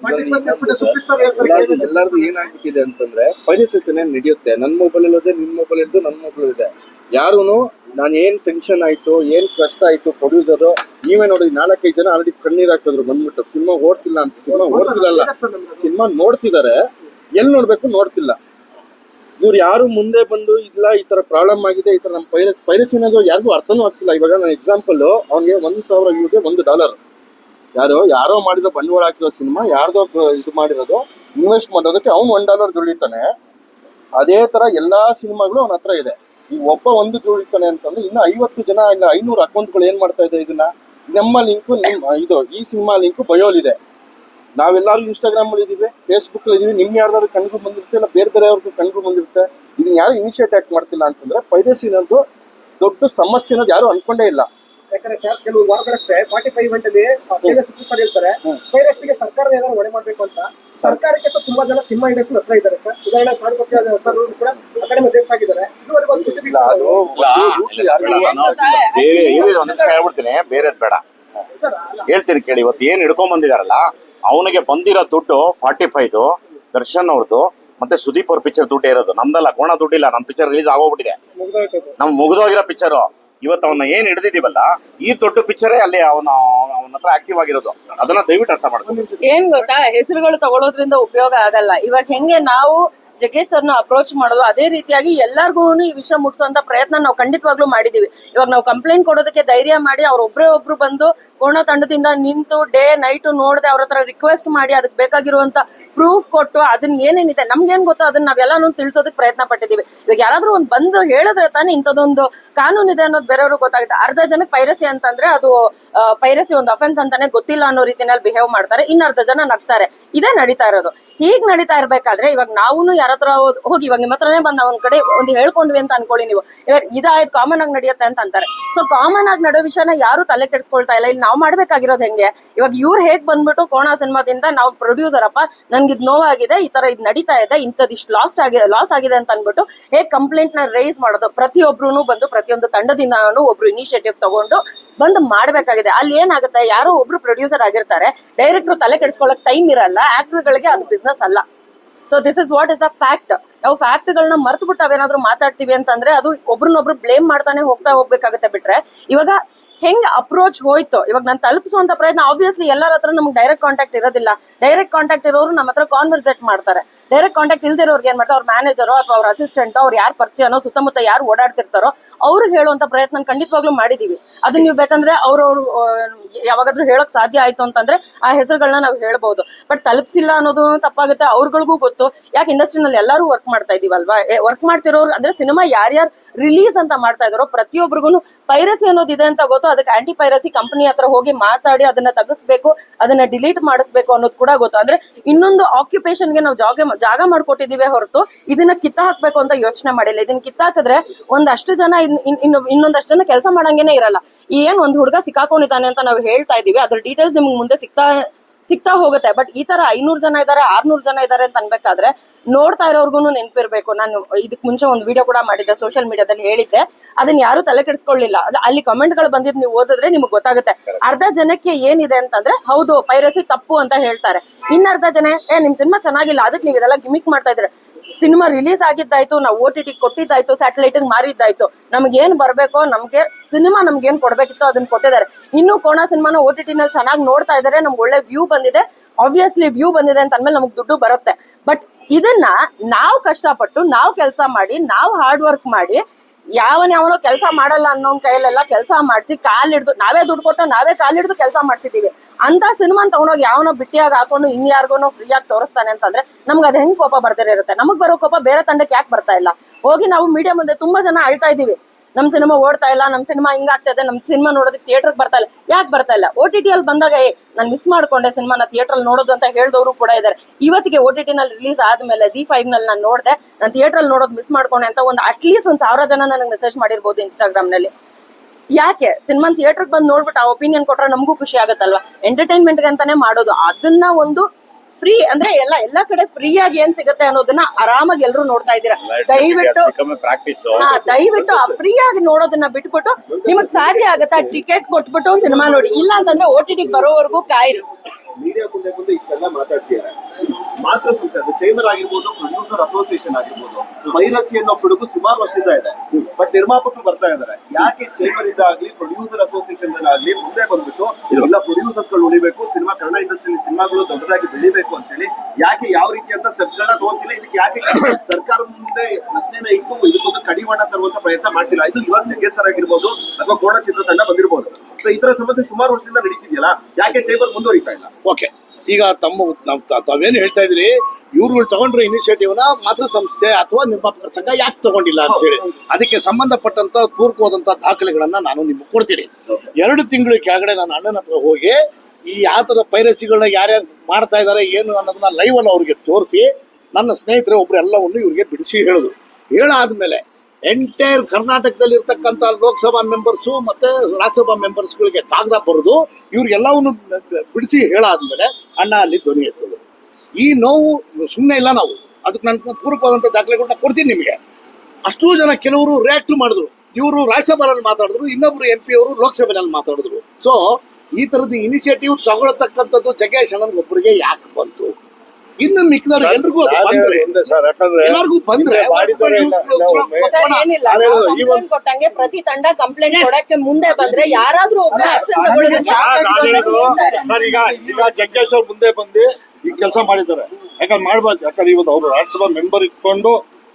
[SPEAKER 6] ಎಲ್ಲಾರ್ದು ಎಲ್ಲಾರ್ದು ಏನಾಗ್ಬಿಟ್ಟಿದೆ ಅಂತಂದ್ರೆ ಪರಿಸ್ಥಿತಿನೇ ನಡೆಯುತ್ತೆ. ನನ್ನ ಮೊಬೈಲ್ ಇಲ್ಲದೆ ನಿಮ್ಮ ಮೊಬೈಲ್ ಇದ್ದು ನನ್ನ ಮೊಬೈಲ್ ಇದೆ. ಯಾರುನು ನಾನು ಏನ್ ಟೆನ್ಷನ್ ಆಯ್ತು ಏನ್ ಕಷ್ಟ ಆಯ್ತು ಪ್ರೊಡ್ಯೂಸರ್ ನೀವೇ ನೋಡಿ ನಾಲ್ಕೈದು ಜನ ಆಲ್ರೆಡಿ ಕಣ್ಣೀರ್ ಹಾಕಿದ್ರು ಬಂದ್ಬಿಟ್ಟು. ಸಿನಿಮಾ ಓಡ್ತಿಲ್ಲ ಅಂತ ಸಿನಿಮಾ ಓಡ್ತಿಲ್ಲ ಸಿನಿಮಾ ನೋಡ್ತಿದಾರೆ ಎಲ್ಲಿ ನೋಡ್ಬೇಕು ನೋಡ್ತಿಲ್ಲ. ಇವ್ರು ಯಾರು ಮುಂದೆ ಬಂದು, ಇಲ್ಲ, ಈ ತರ ಪ್ರಾಬ್ಲಮ್ ಆಗಿದೆ, ಈ ತರ ನಮ್ಮ ಪೈರಸ್ ಪೈರಸ್ ಅನ್ನೋದು ಯಾರಿಗೂ ಅರ್ಥನೂ ಆಗ್ತಿಲ್ಲ. ಇವಾಗ ನನ್ನ ಎಕ್ಸಾಂಪಲ್ ಅವ್ನಿಗೆ ಒಂದು ಸಾವಿರ ಇವ್ರಿಗೆ ಒಂದು ಡಾಲರ್ ಯಾರೋ ಯಾರೋ ಮಾಡಿರೋ ಬಂಡವಾಳ ಹಾಕಿರೋ ಸಿನಿಮಾ ಯಾರ್ದೋ ಇದು ಮಾಡಿರೋದು, ಇನ್ವೆಸ್ಟ್ ಮಾಡೋದಕ್ಕೆ ಅವ್ನು ಒನ್ ಡಾಲರ್ ದುಡಿತಾನೆ. ಅದೇ ತರ ಎಲ್ಲಾ ಸಿನಿಮಾಗಳು ಅವನ ಹತ್ರ ಇದೆ. ಈ ಒಬ್ಬ ಒಂದು ದುಡಿತಾನೆ ಅಂತಂದ್ರೆ ಇನ್ನು ಐವತ್ತು ಜನ ಇಲ್ಲ ಐನೂರು ಅಕೌಂಟ್ಗಳು ಏನ್ ಮಾಡ್ತಾ ಇದೆ ಇದನ್ನ? ನಮ್ಮ ಲಿಂಕು ನಿಮ್ ಇದು, ಈ ಸಿನಿಮಾ ಲಿಂಕು ಬಯೋಲ್ ಇದೆ. ನಾವೆಲ್ಲರೂ ಇನ್ಸ್ಟಾಗ್ರಾಮ್ ಅಲ್ಲಿ ಇದೀವಿ ಫೇಸ್ಬುಕ್ ಅಲ್ಲಿ ಇದೀವಿ. ನಿಮ್ಗೆ ಯಾರ್ದಾದ್ರು ಕಣ್ಗೂ ಬಂದಿರುತ್ತೆ ಇಲ್ಲ ಬೇರೆ ಬೇರೆಯವ್ರಿಗೂ ಕಣ್ಗೂ ಬಂದಿರುತ್ತೆ ಇದನ್ನ ಯಾರು ಇನಿಷಿಯೇಟ್ ಆಕ್ಟ್ ಮಾಡ್ತಿಲ್ಲ ಅಂತಂದ್ರೆ ಪೈರಸಿ ಅನ್ನೋದು ದೊಡ್ಡ ಸಮಸ್ಯೆ ಅನ್ನೋದು ಯಾರು ಅನ್ಕೊಂಡೇ ಇಲ್ಲ.
[SPEAKER 3] ಯಾಕಂದ್ರೆ ಸರ್ ಕೆಲವು ವಾರಗಳಷ್ಟೇ ಫಾರ್ಟಿ ಫೈವ್ ಗಂಟೆಗೆ ಅಲ್ಲಿ ಕೇಂದ್ರ ಸಚಿವ ಸರ್ ಹೇಳ್ತಾರೆ ಪೈರಸಿಗೆ ಸರ್ಕಾರ ಏನಾದ್ರು ಹೊಣೆ ಮಾಡ್ಬೇಕು ಅಂತ? ಸರ್ಕಾರಕ್ಕೆ ಸರ್ ತುಂಬಾ ಜನ ಸಿಂಹ ಇಂಡಸ್ಟ್ರಿ ಹತ್ರ ಇದ್ದಾರೆ ಸರ್. ಉದಾಹರಣೆ ಸರ್ ಸರ್ ಕೂಡ ಅಕಾಡೆಮಿ ಇದುವರೆಗೂ ಒಂದು
[SPEAKER 2] ಬೇರೆ ಹೇಳ್ಬಿಡ್ತೀನಿ ಬೇರೆದ್ ಬೇಡ.
[SPEAKER 3] ಸರ್
[SPEAKER 2] ಹೇಳ್ತೀನಿ ಕೇಳಿ ಇವತ್ತು ಏನ್ ಹಿಡ್ಕೊಂಡ್ ಬಂದಿದಾರಲ್ಲ? ಅವನಿಗೆ ಬಂದಿರೋ ದುಡ್ಡು ಫಾರ್ಟಿ ಫೈವ್ ದರ್ಶನ್ ಅವ್ರದ್ದು ಮತ್ತೆ ಸುದೀಪ್ ಅವ್ರ ಪಿಕ್ಚರ್ ದುಡ್ಡು ಇರೋದು. ನಮ್ದಲ್ಲ ಕೋಣ ದುಡ್ಡಿಲ್ಲ ನಮ್ ಪಿಕ್ಚರ್ ರಿಲೀಸ್ ಆಗೋಗ್ಬಿಟ್ಟಿದೆ. ನಮ್ ಮುಗಿದೋಗಿರೋ ಪಿಕ್ಚರ್ ಇವತ್ತು ಅವನ್ನ ಏನ್ ಹಿಡಿದಿದೀವಲ್ಲ ಈ ದೊಡ್ಡ ಪಿಕ್ಚರೇ ಅಲ್ಲಿ ಅವನ ಅವನ ಹತ್ರ ಆಕ್ಟಿವ್ ಆಗಿರೋದು. ಅದನ್ನ ದಯವಿಟ್ಟು ಅರ್ಥ ಮಾಡ್ಕೊಂಡು
[SPEAKER 7] ಏನ್ ಗೊತ್ತಾ? ಹೆಸರುಗಳು ತಗೊಳೋದ್ರಿಂದ ಉಪಯೋಗ ಆಗಲ್ಲ. ಇವಾಗ ಹೆಂಗೆ ನಾವು ಜಗ್ಗೇಶ್ ಸರ್ನ ಅಪ್ರೋಚ್ ಮಾಡೋದು ಅದೇ ರೀತಿಯಾಗಿ ಎಲ್ಲರಿಗೂ ಈ ವಿಷಯ ಮುಟ್ಸುವಂತ ಪ್ರಯತ್ನ ನಾವು ಖಂಡಿತವಾಗ್ಲೂ ಮಾಡಿದೀವಿ. ಇವಾಗ ನಾವು ಕಂಪ್ಲೇಂಟ್ ಕೊಡೋದಕ್ಕೆ ಧೈರ್ಯ ಮಾಡಿ ಅವ್ರ ಒಬ್ರೇ ಒಬ್ರು ಬಂದು ಕೋಣ ತಂಡದಿಂದ ನಿಂತು ಡೇ ನೈಟ್ ನೋಡದೆ ಅವ್ರ ಹತ್ರ ರಿಕ್ವೆಸ್ಟ್ ಮಾಡಿ ಅದಕ್ಕೆ ಬೇಕಾಗಿರುವಂತ ಪ್ರೂಫ್ ಕೊಟ್ಟು ಅದನ್ನ ಏನೇನಿದೆ ನಮ್ಗೇನ್ ಗೊತ್ತೋ ಅದನ್ನ ನಾವೆಲ್ಲಾನು ತಿಳಿಸೋದಕ್ಕೆ ಪ್ರಯತ್ನ ಪಟ್ಟಿದೀವಿ. ಇವಾಗ ಯಾರಾದ್ರೂ ಒಂದ್ ಬಂದು ಹೇಳಿದ್ರೆ ತಾನೇ ಇಂಥದೊಂದು ಕಾನೂನು ಇದೆ ಅನ್ನೋದು ಬೇರೆಯವ್ರು ಗೊತ್ತಾಗುತ್ತೆ. ಅರ್ಧ ಜನಕ್ಕೆ ಪೈರಸಿ ಅಂತಂದ್ರೆ ಅದು ಪೈರಸಿ ಒಂದು ಅಫೆನ್ಸ್ ಅಂತಾನೆ ಗೊತ್ತಿಲ್ಲ ಅನ್ನೋ ರೀತಿನಲ್ಲಿ ಬಿಹೇವ್ ಮಾಡ್ತಾರೆ. ಇನ್ನ ಅರ್ಧ ಜನ ನಗ್ತಾರೆ. ಇದೇ ನಡೀತಾ ಇರೋದು. ಹೀಗ್ ನಡೀತಾ ಇರ್ಬೇಕಾದ್ರೆ ಇವಾಗ ನಾವು ಯಾರತ್ರ ಹೋಗಿ ಇವಾಗ ನಿಮ್ಮ ಹತ್ರನೇ ಬಂದ್ ಒಂದ್ ಕಡೆ ಒಂದು ಹೇಳ್ಕೊಂಡ್ವಿ ಅಂತ ಅನ್ಕೊಳ್ಳಿ ನೀವು. ಇವಾಗ ಇದಾಯ್ತು ಕಾಮನ್ ಆಗಿ ನಡೆಯುತ್ತೆ ಅಂತ ಅಂತಾರೆ. ಸೊ ಕಾಮನ್ ಆಗಿ ನಡೆಯೋ ವಿಷಯನ ಯಾರು ತಲೆ ಕೆಡಿಸ್ಕೊಳ್ತಾ ಇಲ್ಲ. ಇಲ್ಲಿ ನಾವು ಮಾಡ್ಬೇಕಾಗಿರೋದು ಹೆಂಗೆ? ಇವಾಗ ಇವ್ರು ಹೇಗ್ ಬಂದ್ಬಿಟ್ಟು ಕೋಣ ಸಿನಿಮಾದಿಂದ ನಾವು ಪ್ರೊಡ್ಯೂಸರ್ ಅಪ್ಪ ನನ್ಗೆ ಇದು ನೋವಾಗಿದೆ, ಈ ತರ ಇದು ನಡೀತಾ ಇದೆ ಇಂಥದ್ದು ಇಷ್ಟು ಲಾಸ್ಟ್ ಆಗಿ ಲಾಸ್ ಆಗಿದೆ ಅಂತ ಅನ್ಬಿಟ್ಟು ಹೇಗೆ ಕಂಪ್ಲೇಂಟ್ನ ರೈಸ್ ಮಾಡೋದು? ಪ್ರತಿಯೊಬ್ರು ಬಂದು, ಪ್ರತಿಯೊಂದು ತಂಡದಿಂದನೂ ಒಬ್ರು ಇನಿಷಿಯೇಟಿವ್ ತಗೊಂಡು ಬಂದು ಮಾಡ್ಬೇಕಾಗಿದೆ. ಅಲ್ಲಿ ಏನಾಗುತ್ತೆ? ಯಾರೋ ಒಬ್ರು ಪ್ರೊಡ್ಯೂಸರ್ ಆಗಿರ್ತಾರೆ ಡೈರೆಕ್ಟರ್ ತಲೆ ಕೆಡಿಸ್ಕೊಳಕ್ ಟೈಮ್ ಇರಲ್ಲ ಆಕ್ಟರ್ ಗಳಿಗೆ ಅದು ಬಿಸ್ನೆಸ್ ಅಲ್ಲ. So this is what is a fact ನಾವು ಫ್ಯಾಕ್ಟ್ ಗಳನ್ನ ಮರ್ತು ಬಿಟ್ಟು ಅವೇನಾದ್ರೂ ಮಾತಾಡ್ತೀವಿ ಅಂತಂದ್ರೆ ಅದು ಒಬ್ರನ್ನೊಬ್ರು ಬ್ಲೇಮ್ ಮಾಡ್ತಾನೆ ಹೋಗ್ತಾ ಹೋಗ್ಬೇಕಾಗತ್ತೆ ಬಿಟ್ರೆ. ಇವಾಗ ಹೆಂಗ್ ಅಪ್ರೋಚ್ ಹೋಯ್ತು? ಇವಾಗ ನಾನು ತಲುಪಿಸುವಂತ ಪ್ರಯತ್ನ ಆಬ್ವಿಯಸ್ಲಿ ಎಲ್ಲರ ಹತ್ರ ನಮ್ಗೆ ಡೈರೆಕ್ಟ್ ಕಾಂಟ್ಯಾಕ್ಟ್ ಇರೋದಿಲ್ಲ. ಡೈರೆಕ್ಟ್ ಕಾಂಟ್ಯಾಕ್ಟ್ ಇರೋರು ನಮ್ಮ ಹತ್ರ ಕಾನ್ವರ್ಸೇಟ್ ಮಾಡ್ತಾರೆ. ಡೈರೆಕ್ಟ್ ಕಾಂಟ್ಯಾಕ್ಟ್ ಇಲ್ದಿರೋರ್ಗೆ ಏನ್ ಮಾಡ್ತಾರೆ? ಅವ್ರ ಮ್ಯಾನೇಜರು ಅಥವಾ ಅವ್ರ ಅಸಿಸ್ಟೆಂಟ್ ಅವ್ರು ಯಾರು ಪರಿಚಯನೋ ಸುತ್ತಮುತ್ತ ಯಾರು ಓಡಾಡ್ತಿರ್ತಾರೋ ಅವ್ರಿಗೆ ಹೇಳುವಂತ ಪ್ರಯತ್ನ ಖಂಡಿತವಾಗ್ಲೂ ಮಾಡಿದೀವಿ. ಅದನ್ನ ನೀವು ಬೇಕಂದ್ರೆ ಅವ್ರವ್ರು ಯಾವಾಗಾದ್ರೂ ಹೇಳಕ್ ಸಾಧ್ಯ ಆಯ್ತು ಅಂತಂದ್ರೆ ಆ ಹೆಸರುಗಳನ್ನ ನಾವು ಹೇಳ್ಬಹುದು ಬಟ್ ತಲುಪಿಸಿಲ್ಲ ಅನ್ನೋದು ತಪ್ಪಾಗುತ್ತೆ, ಅವ್ರಗಳಿಗೂ ಗೊತ್ತು. ಯಾಕೆ ಇಂಡಸ್ಟ್ರಿನಲ್ಲಿ ಎಲ್ಲರೂ ವರ್ಕ್ ಮಾಡ್ತಾ ಇದೀವಲ್ವಾ? ವರ್ಕ್ ಮಾಡ್ತಿರೋರು ಅಂದ್ರೆ ಸಿನಿಮಾ ಯಾರ್ಯಾರು ರಿಲೀಸ್ ಅಂತ ಮಾಡ್ತಾ ಇದಾರೋ ಪ್ರತಿಯೊಬ್ಬರಿಗೂ ಪೈರಸಿ ಅನ್ನೋದು ಇದೆ ಅಂತ ಗೊತ್ತು. ಅದಕ್ಕೆ ಆಂಟಿ ಪೈರಸಿ ಕಂಪನಿ ಹತ್ರ ಹೋಗಿ ಮಾತಾಡಿ ಅದನ್ನ ತಗಸ್ಬೇಕು, ಅದನ್ನ ಡಿಲೀಟ್ ಮಾಡಿಸ್ಬೇಕು ಅನ್ನೋದು ಕೂಡ ಗೊತ್ತು. ಅಂದ್ರೆ ಇನ್ನೊಂದು ಆಕ್ಯುಪೇಷನ್ಗೆ ನಾವು ಜಾಗ ಜಾಗ ಮಾಡ್ಕೊಟ್ಟಿದೀವಿ ಹೊರತು ಇದನ್ನ ಕಿತ್ತ ಹಾಕ್ಬೇಕು ಅಂತ ಯೋಚನೆ ಮಾಡಿಲ್ಲ. ಇದನ್ನ ಕಿತ್ತಾಕಿದ್ರೆ ಒಂದಷ್ಟು ಜನ ಇನ್- ಇನ್- ಇನ್ನು ಇನ್ನೊಂದಷ್ಟು ಜನ ಕೆಲಸ ಮಾಡಂಗೇನೆ ಇರಲ್ಲ. ಏನ್ ಒಂದ್ ಹುಡುಗ ಸಿಕ್ಕಾಕೊಂಡಿದ್ದಾನೆ ಅಂತ ನಾವು ಹೇಳ್ತಾ ಇದೀವಿ. ಅದ್ರ ಡೀಟೇಲ್ಸ್ ನಿಮ್ಗೆ ಮುಂದೆ ಸಿಗ್ತಾ ಸಿಗ್ತಾ ಹೋಗುತ್ತೆ. ಬಟ್ ಈ ತರ ಐನೂರು ಜನ ಇದಾರೆ, ಆರ್ನೂರು ಜನ ಇದಾರೆ ಅಂತ ಅನ್ಬೇಕಾದ್ರೆ ನೋಡ್ತಾ ಇರೋರ್ಗು ನೆನ್ಪಿರ್ಬೇಕು. ನಾನು ಇದಕ್ ಮುಂಚೆ ಒಂದು ವಿಡಿಯೋ ಕೂಡ ಮಾಡಿದ್ದೆ ಸೋಷಿಯಲ್ ಮೀಡಿಯಾದಲ್ಲಿ ಹೇಳಿದ್ದೆ. ಅದನ್ನ ಯಾರು ತಲೆ ಕೆಡಿಸ್ಕೊಳ್ಳಿಲ್ಲ. ಅಲ್ಲಿ ಕಮೆಂಟ್ಗಳು ಬಂದಿದ್ ನೀವು ಓದಿದ್ರೆ ನಿಮ್ಗೆ ಗೊತ್ತಾಗುತ್ತೆ. ಅರ್ಧ ಜನಕ್ಕೆ ಏನಿದೆ ಅಂತಂದ್ರೆ, ಹೌದು ಪೈರಸಿ ತಪ್ಪು ಅಂತ ಹೇಳ್ತಾರೆ. ಇನ್ನರ್ಧ ಜನ, ಏ, ನಿಮ್ ಸಿನಿಮಾ ಚೆನ್ನಾಗಿಲ್ಲ, ಅದಕ್ಕೆ ನೀವು ಇದೆಲ್ಲ ಗಿಮಿಕ್ ಮಾಡ್ತಾ ಇದ್ರೆ ಸಿನಿಮಾ ರಿಲೀಸ್ ಆಗಿದ್ದಾಯ್ತು, ನಾವು ಓ ಟಿ ಟಿ ಕೊಟ್ಟಿದ್ದಾಯ್ತು ಸ್ಯಾಟಲೈಟ್ ಮಾರಿದ್ದಾಯ್ತು. ನಮ್ಗೆ ಏನ್ ಬರ್ಬೇಕೋ, ನಮ್ಗೆ ಸಿನಿಮಾ ನಮ್ಗೆ ಏನ್ ಕೊಡ್ಬೇಕಿತ್ತು ಅದನ್ನ ಕೊಟ್ಟಿದ್ದಾರೆ. ಇನ್ನು ಕೋಣ ಸಿನಿಮಾನ ಓ ಟಿ ಟಿ ನಲ್ಲಿ ಚೆನ್ನಾಗಿ ನೋಡ್ತಾ ಇದಾರೆ ನಮ್ಗೆ ಒಳ್ಳೆ ವ್ಯೂ ಬಂದಿದೆ. ಆಬ್ವಿಯಸ್ಲಿ ವ್ಯೂ ಬಂದಿದೆ ಅಂತ ಅಂದ್ಮೇಲೆ ನಮ್ಗೆ ದುಡ್ಡು ಬರುತ್ತೆ. ಬಟ್ ಇದನ್ನ ನಾವು ಕಷ್ಟಪಟ್ಟು, ನಾವು ಕೆಲಸ ಮಾಡಿ, ನಾವು ಹಾರ್ಡ್ ವರ್ಕ್ ಮಾಡಿ ಯಾವನ್ ಯಾವನೋ ಕೆಲಸ ಮಾಡಲ್ಲ ಅನ್ನೋ ಕೈಲೆಲ್ಲ ಕೆಲಸ ಮಾಡಿಸಿ ಕಾಲಿಡ್ದು ನಾವೇ ದುಡ್ಡು ಕೊಟ್ಟು ನಾವೇ ಕಾಲಿಡ್ದು ಕೆಲಸ ಮಾಡ್ತಿದ್ದೀವಿ ಅಂತ ಸಿನಿಮಾ ತಗೊಂಡೋಗಿ ಯಾವನೋ ಬಿಟ್ಟಿಯಾಗಿ ಹಾಕೊಂಡು ಇನ್ಯಾರ್ಗೂನೋ ಫ್ರೀಯಾಗಿ ತೋರಿಸ್ತಾನೆ ಅಂತಂದ್ರೆ ನಮ್ಗೆ ಅದ್ ಹೆಂಗ್ ಕೋಪ ಬರ್ತಾರೆ ಇರುತ್ತೆ ನಮಗ್ ಬರೋ ಕೋಪ ಬೇರೆ ತಂಡಕ್ಕೆ ಯಾಕೆ ಬರ್ತಾ ಇಲ್ಲ? ಹೋಗಿ ನಾವು ಮೀಡಿಯಾ ಮುಂದೆ ತುಂಬಾ ಜನ ಅಳ್ತಾ ಇದೀವಿ ನಮ್ ಸಿನಿಮಾ ಓಡ್ತಾ ಇಲ್ಲ, ನಮ್ ಸಿನಿಮಾ ಹಿಂಗಾಗ್ತಾ ಇದೆ, ನಮ್ ಸಿನಿಮಾ ನೋಡೋದಕ್ಕೆ ಥಿಯೇಟರ್ ಬರ್ತಾ ಇಲ್ಲ. ಯಾಕೆ ಬರ್ತಾ ಇಲ್ಲ? ಓ ಟಿ ಟಿ ಅಲ್ಲಿ ಬಂದಾಗ, ಏ, ನಾನು ಮಿಸ್ ಮಾಡ್ಕೊಂಡೆ ಸಿನಿಮಾನ ಥಿಯೇಟರ್ ಅಲ್ಲಿ ನೋಡೋದು ಅಂತ ಹೇಳಿದವರು ಕೂಡ ಇದಾರೆ. ಇವತ್ತಿಗೆ ಓ ಟಿ ಟಿ ನಲ್ಲಿ ರಿಲೀಸ್ ಆದ್ಮೇಲೆ ಜಿ ಫೈವ್ನಲ್ಲಿ ನಾನು ನೋಡಿದೆ, ನಾನು ಥಿಯೇಟರ್ ಅಲ್ಲಿ ನೋಡೋದು ಮಿಸ್ ಮಾಡ್ಕೊಂಡೆ ಅಂತ ಒಂದು ಅಟ್ಲೀಸ್ಟ್ ಒಂದ್ ಸಾವಿರ ಜನ ನನಗೆ ಮೆಸೇಜ್ ಮಾಡಿರ್ಬೋದು ಇನ್ಸ್ಟಾಗ್ರಾಮ್ನಲ್ಲಿ. ಯಾಕೆ? ಸಿನಿಮಾ ಥಿಯೇಟರ್ ಬಂದು ನೋಡ್ಬಿಟ್ಟು ಆ ಒಪಿನಿಯನ್ ಕೊಟ್ರೆ ನಮಗೂ ಖುಷಿ ಆಗುತ್ತಲ್ವಾ? ಎಂಟರ್ಟೈನ್ಮೆಂಟ್ ಅಂತಾನೆ ಮಾಡೋದು. ಅದನ್ನ ಒಂದು ಫ್ರೀ ಅಂದ್ರೆ ಎಲ್ಲ ಎಲ್ಲಾ ಕಡೆ ಫ್ರೀ ಆಗಿ ಏನ್ ಸಿಗುತ್ತೆ ಅನ್ನೋದನ್ನ ಆರಾಮಾಗಿ ಎಲ್ರು ನೋಡ್ತಾ ಇದ್ದೀರಾ. ದಯವಿಟ್ಟು ಹಾ ದಯವಿಟ್ಟು ಫ್ರೀ ಆಗಿ ನೋಡೋದನ್ನ ಬಿಟ್ಬಿಟ್ಟು ನಿಮಗ್ ಸಾಧ್ಯ ಆಗತ್ತಾ ಟಿಕೆಟ್ ಕೊಟ್ಬಿಟ್ಟು ಸಿನಿಮಾ ನೋಡಿ. ಇಲ್ಲ ಅಂತಂದ್ರೆ ಓ ಟಿ ಬರೋವರೆಗೂ ಕಾಯಿರಿ.
[SPEAKER 8] ಮೀಡಿಯಾ ಮುಂದೆ ಮುಂದೆ ಇಷ್ಟೆಲ್ಲ ಮಾತಾಡ್ತಿದ್ದಾರೆ ಮಾತ್ರ ಸಂಸ್ಥೆ ಅದು. ಚೇಂಬರ್ ಆಗಿರ್ಬೋದು ಪ್ರೊಡ್ಯೂಸರ್ ಅಸೋಸಿಯೇಷನ್ ಆಗಿರ್ಬೋದು ಪೈರಸಿ ಅನ್ನೋ ಪಿಡುಗು ಸುಮಾರು ವರ್ಷದಿಂದ ಇದೆ. ಬಟ್ ನಿರ್ಮಾಪಕರು ಬರ್ತಾ ಇದ್ದಾರೆ. ಯಾಕೆ ಚೇಂಬರ್ ಇಂದ ಆಗ್ಲಿ ಪ್ರೊಡ್ಯೂಸರ್ ಅಸೋಸಿಯೇಷನ್ ಆಗ್ಲಿ ಮುಂದೆ ಬಂದ್ಬಿಟ್ಟು, ಎಲ್ಲ ಪ್ರೊಡ್ಯೂಸರ್ಸ್ಗಳು ಉಳಿಬೇಕು ಸಿನಿಮಾ ಕನ್ನಡ ಇಂಡಸ್ಟ್ರಿಯಲ್ಲಿ ಸಿನಿಮಾಗಳು ದೊಡ್ಡದಾಗಿ ಬೆಳಿಬೇಕು ಅಂತ ಹೇಳಿ, ಯಾಕೆ ಯಾವ ರೀತಿ ಅಂತ ಸರ್ಕಾರಗಳನ್ನ ತಗೋತಿಲ್ಲ, ಇದಕ್ಕೆ ಯಾಕೆ ಸರ್ಕಾರ ಮುಂದೆ ಪ್ರಶ್ನೆನ ಇಟ್ಟು ಇದಕ್ಕೊಂದು ಕಡಿವಾಣ ತರುವಂತ ಪ್ರಯತ್ನ ಮಾಡ್ತಿಲ್ಲ. ಇದು ಇವಾಗ ಜಗ್ಗೇಸರ್ ಆಗಿರ್ಬೋದು ಅಥವಾ ಕೋಣ ಚಿತ್ರತಂಡ ಬಂದಿರ್ಬೋದು. ಸೊ ಇತರ ತರ ಸಮಸ್ಯೆ ಸುಮಾರು ವರ್ಷದಿಂದ ನಡೀತಿದೆಯಲ್ಲ, ಯಾಕೆ ಚೇಂಬರ್ ಮುಂದುವರಿತಾ ಇಲ್ಲ?
[SPEAKER 5] ಓಕೆ. ಈಗ ತಮ್ಮ ತಾವೇನು ಹೇಳ್ತಾ ಇದ್ರಿ ಇವ್ರುಗಳು ತಗೊಂಡ್ರೆ ಇನಿಷಿಯೇಟಿವ್ನ ಮಾತೃ ಸಂಸ್ಥೆ ಅಥವಾ ನಿರ್ಮಾಪಕರ ಸಂಘ ಯಾಕೆ ತಗೊಂಡಿಲ್ಲ ಅಂತ ಹೇಳಿ. ಅದಕ್ಕೆ ಸಂಬಂಧಪಟ್ಟಂತ ಪೂರ್ವಕವಾದಂತ ದಾಖಲೆಗಳನ್ನ ನಾನು ನಿಮ್ಗೆ ಕೊಡ್ತೀನಿ. ಎರಡು ತಿಂಗಳ ಕೆಳಗಡೆ ನಾನು ಅಣ್ಣನ ಹತ್ರ ಹೋಗಿ ಈ ಯಾವ ಥರ ಪೈರಸಿಗಳನ್ನ ಯಾರ್ಯಾರು ಮಾಡ್ತಾ ಇದ್ದಾರೆ ಏನು ಅನ್ನೋದನ್ನ ಲೈವ್ ಅಲ್ಲಿ ಅವ್ರಿಗೆ ತೋರಿಸಿ ನನ್ನ ಸ್ನೇಹಿತರೆ ಒಬ್ರು ಎಲ್ಲವನ್ನು ಇವ್ರಿಗೆ ಬಿಡಿಸಿ ಹೇಳುದು. ಹೇಳಾದ್ಮೇಲೆ ಎಂಟೈರ್ ಕರ್ನಾಟಕದಲ್ಲಿ ಇರ್ತಕ್ಕಂಥ ಲೋಕಸಭಾ ಮೆಂಬರ್ಸು ಮತ್ತೆ ರಾಜ್ಯಸಭಾ ಮೆಂಬರ್ಸ್ಗಳಿಗೆ ಕಾಗದ ಬರೆದು ಇವ್ರಿಗೆಲ್ಲವನ್ನು ಬಿಡಿಸಿ ಹೇಳಾದ್ಮೇಲೆ ಅಣ್ಣ ಅಲ್ಲಿ ಧ್ವನಿ ಎತ್ತದು ಈ ನೋವು ಸುಮ್ಮನೆ ಇಲ್ಲ ನಾವು. ಅದಕ್ಕೆ ನಾನು ಪೂರಕವಾದಂಥ ದಾಖಲೆಗಳನ್ನ ಕೊಡ್ತೀನಿ ನಿಮಗೆ. ಅಷ್ಟೂ ಜನ ಕೆಲವರು ರಿಯಾಕ್ಟ್ ಮಾಡಿದ್ರು. ಇವರು ರಾಜ್ಯಸಭೆಯಲ್ಲಿ ಮಾತಾಡಿದ್ರು, ಇನ್ನೊಬ್ರು ಎಂ ಪಿ ಅವರು ಲೋಕಸಭೆಯಲ್ಲಿ ಮಾತಾಡಿದ್ರು. ಸೊ ಈ ತರದ ಇನಿಷಿಯೇಟಿವ್ ತಗೊಳ್ತಕ್ಕಂಥದ್ದು ಜಗ್ಗೇಶ್ ಅಣ್ಣನ್ ಒಬ್ಬರಿಗೆ ಯಾಕೆ ಬಂತು? ಇನ್ನು ಮಿಕ್ಕಿದವ್ರಿಗೆ ಎಲ್ರಿಗೂ ಅದು ಬಂದ್ರೆ
[SPEAKER 4] ಒಂದೇ ಸರ್ ಯಾಕಂದ್ರೆ
[SPEAKER 5] ಎಲ್ಲರಿಗೂ ಬಂದ್ರೆ
[SPEAKER 7] ಕಂಪ್ಲೇಂಟ್ ಕೊಟ್ಟಂಗೆ ಪ್ರತಿ ತಂಡ ಕಂಪ್ಲೇಂಟ್ ಕೊಡಕ್ಕೆ ಮುಂದೆ ಬಂದ್ರೆ ಯಾರಾದ್ರೂ
[SPEAKER 4] ಸರ್, ಈಗ ಈಗ ಜಗ್ಗೇಶ್ ಅವ್ರು ಮುಂದೆ ಬಂದು ಈ ಕೆಲಸ ಮಾಡಿದ್ದಾರೆ. ಯಾಕಂದ್ರೆ ಮಾಡ್ಬಾರ್ದು ಯಾಕಂದ್ರೆ ಇವತ್ತು ಅವರು ರಾಜ್ಯಸಭಾ ಮೆಂಬರ್ ಇಟ್ಕೊಂಡು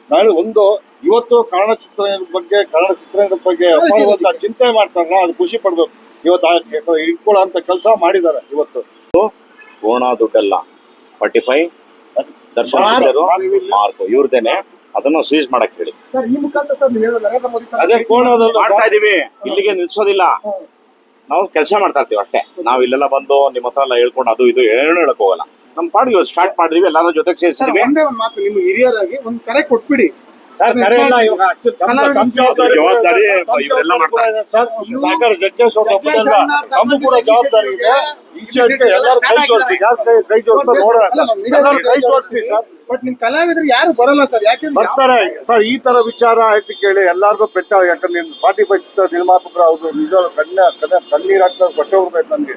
[SPEAKER 4] ನಾಳೆ ಒಂದು ಇವತ್ತು ಕನ್ನಡ ಚಿತ್ರರಂಗದ ಬಗ್ಗೆ ಕನ್ನಡ ಚಿತ್ರರಂಗದ ಬಗ್ಗೆ ಅಪಾರವಾದ ಚಿಂತೆ ಮಾಡ್ತಾರಲ್ಲ ಅದು ಖುಷಿ ಪಡ್ಬೇಕು. ಇವತ್ತು ಇಟ್ಕೊಳ್ಳೋ ಅಂತ ಕೆಲಸ ಮಾಡಿದ್ದಾರೆ ಇವತ್ತು.
[SPEAKER 2] ಓಣ ದುಡ್ಡೆಲ್ಲ. ಫಾರ್ಟಿ ಫೈವ್ ದರ್ಶನ್ ಮಾರ್ಕ್ ಇವ್ರದೇನೆ. ಅದನ್ನ ಸೀಸ್ ಮಾಡಕ್ ಹೇಳಿ.
[SPEAKER 4] ಅದೇ
[SPEAKER 2] ಮಾಡ್ತಾ ಇದೀವಿ. ಇಲ್ಲಿಗೆ ನಿಲ್ಸೋದಿಲ್ಲ. ನಾವು ಕೆಲಸ ಮಾಡ್ತಾ ಇರ್ತೀವಿ ಅಷ್ಟೇ. ನಾವು ಇಲ್ಲೆಲ್ಲ ಬಂದು ನಿಮ್ಮ ಹತ್ರ ಎಲ್ಲ ಹೇಳ್ಕೊಂಡು ಅದು ಇದು ಏನು ಹೇಳಕ್ ಹೋಗಲ್ಲ. ನಮ್ ಪಾಡಿಗೆ ಸ್ಟಾರ್ಟ್ ಮಾಡಿದೀವಿ ಎಲ್ಲಾರ ಜೊತೆಗೆ
[SPEAKER 1] ಸರ್
[SPEAKER 2] ಸೇರಿಸಿದೀವಿ
[SPEAKER 1] ಒಂದೇ ಒಂದು ಮಾತು ನಿಮ್ಮ ಹಿರಿಯರಾಗಿ ಒಂದು ಕರೆ ಕೊಟ್ಬಿಡಿ.
[SPEAKER 4] ಸರ್ ಕರೆ ಇಲ್ಲ ಇವಾಗ. ಜವಾಬ್ದಾರಿ ಜಡ್ಜಸ್
[SPEAKER 2] ಇವರೆಲ್ಲ ಮಾಡ್ತಾರೆ.
[SPEAKER 4] ಸರ್ ಒಬ್ಬರಲ್ಲ ನಮಗೂ ಕೂಡ ಜವಾಬ್ದಾರಿ ಇದೆ. ಯಾರು
[SPEAKER 1] ಕಲಾವಿದ್ರು ಬರಲ್ಲ ಸರ್
[SPEAKER 4] ಬರ್ತಾರೆ. ಸರ್ ಈ ತರ ವಿಚಾರ ಆಯ್ತು ಕೇಳಿ ಎಲ್ಲಾರ್ಗು ಪೆಟ್ಟ ಯಾಕಂದ್ರೆ ಫಾರ್ಟಿ ಫೈವ್ ಚಿತ್ರ ನಿರ್ಮಾಪಕರು ಅವ್ರು ನಿಜ ಕಣ್ಣ ಕಣ್ಣ ಕಣ್ಣೀರ್ ಹಾಕ್ತಾರೆ ಬಟ್ಟೆ ಹೋಗ್ಬೇಕು ನನ್ಗೆ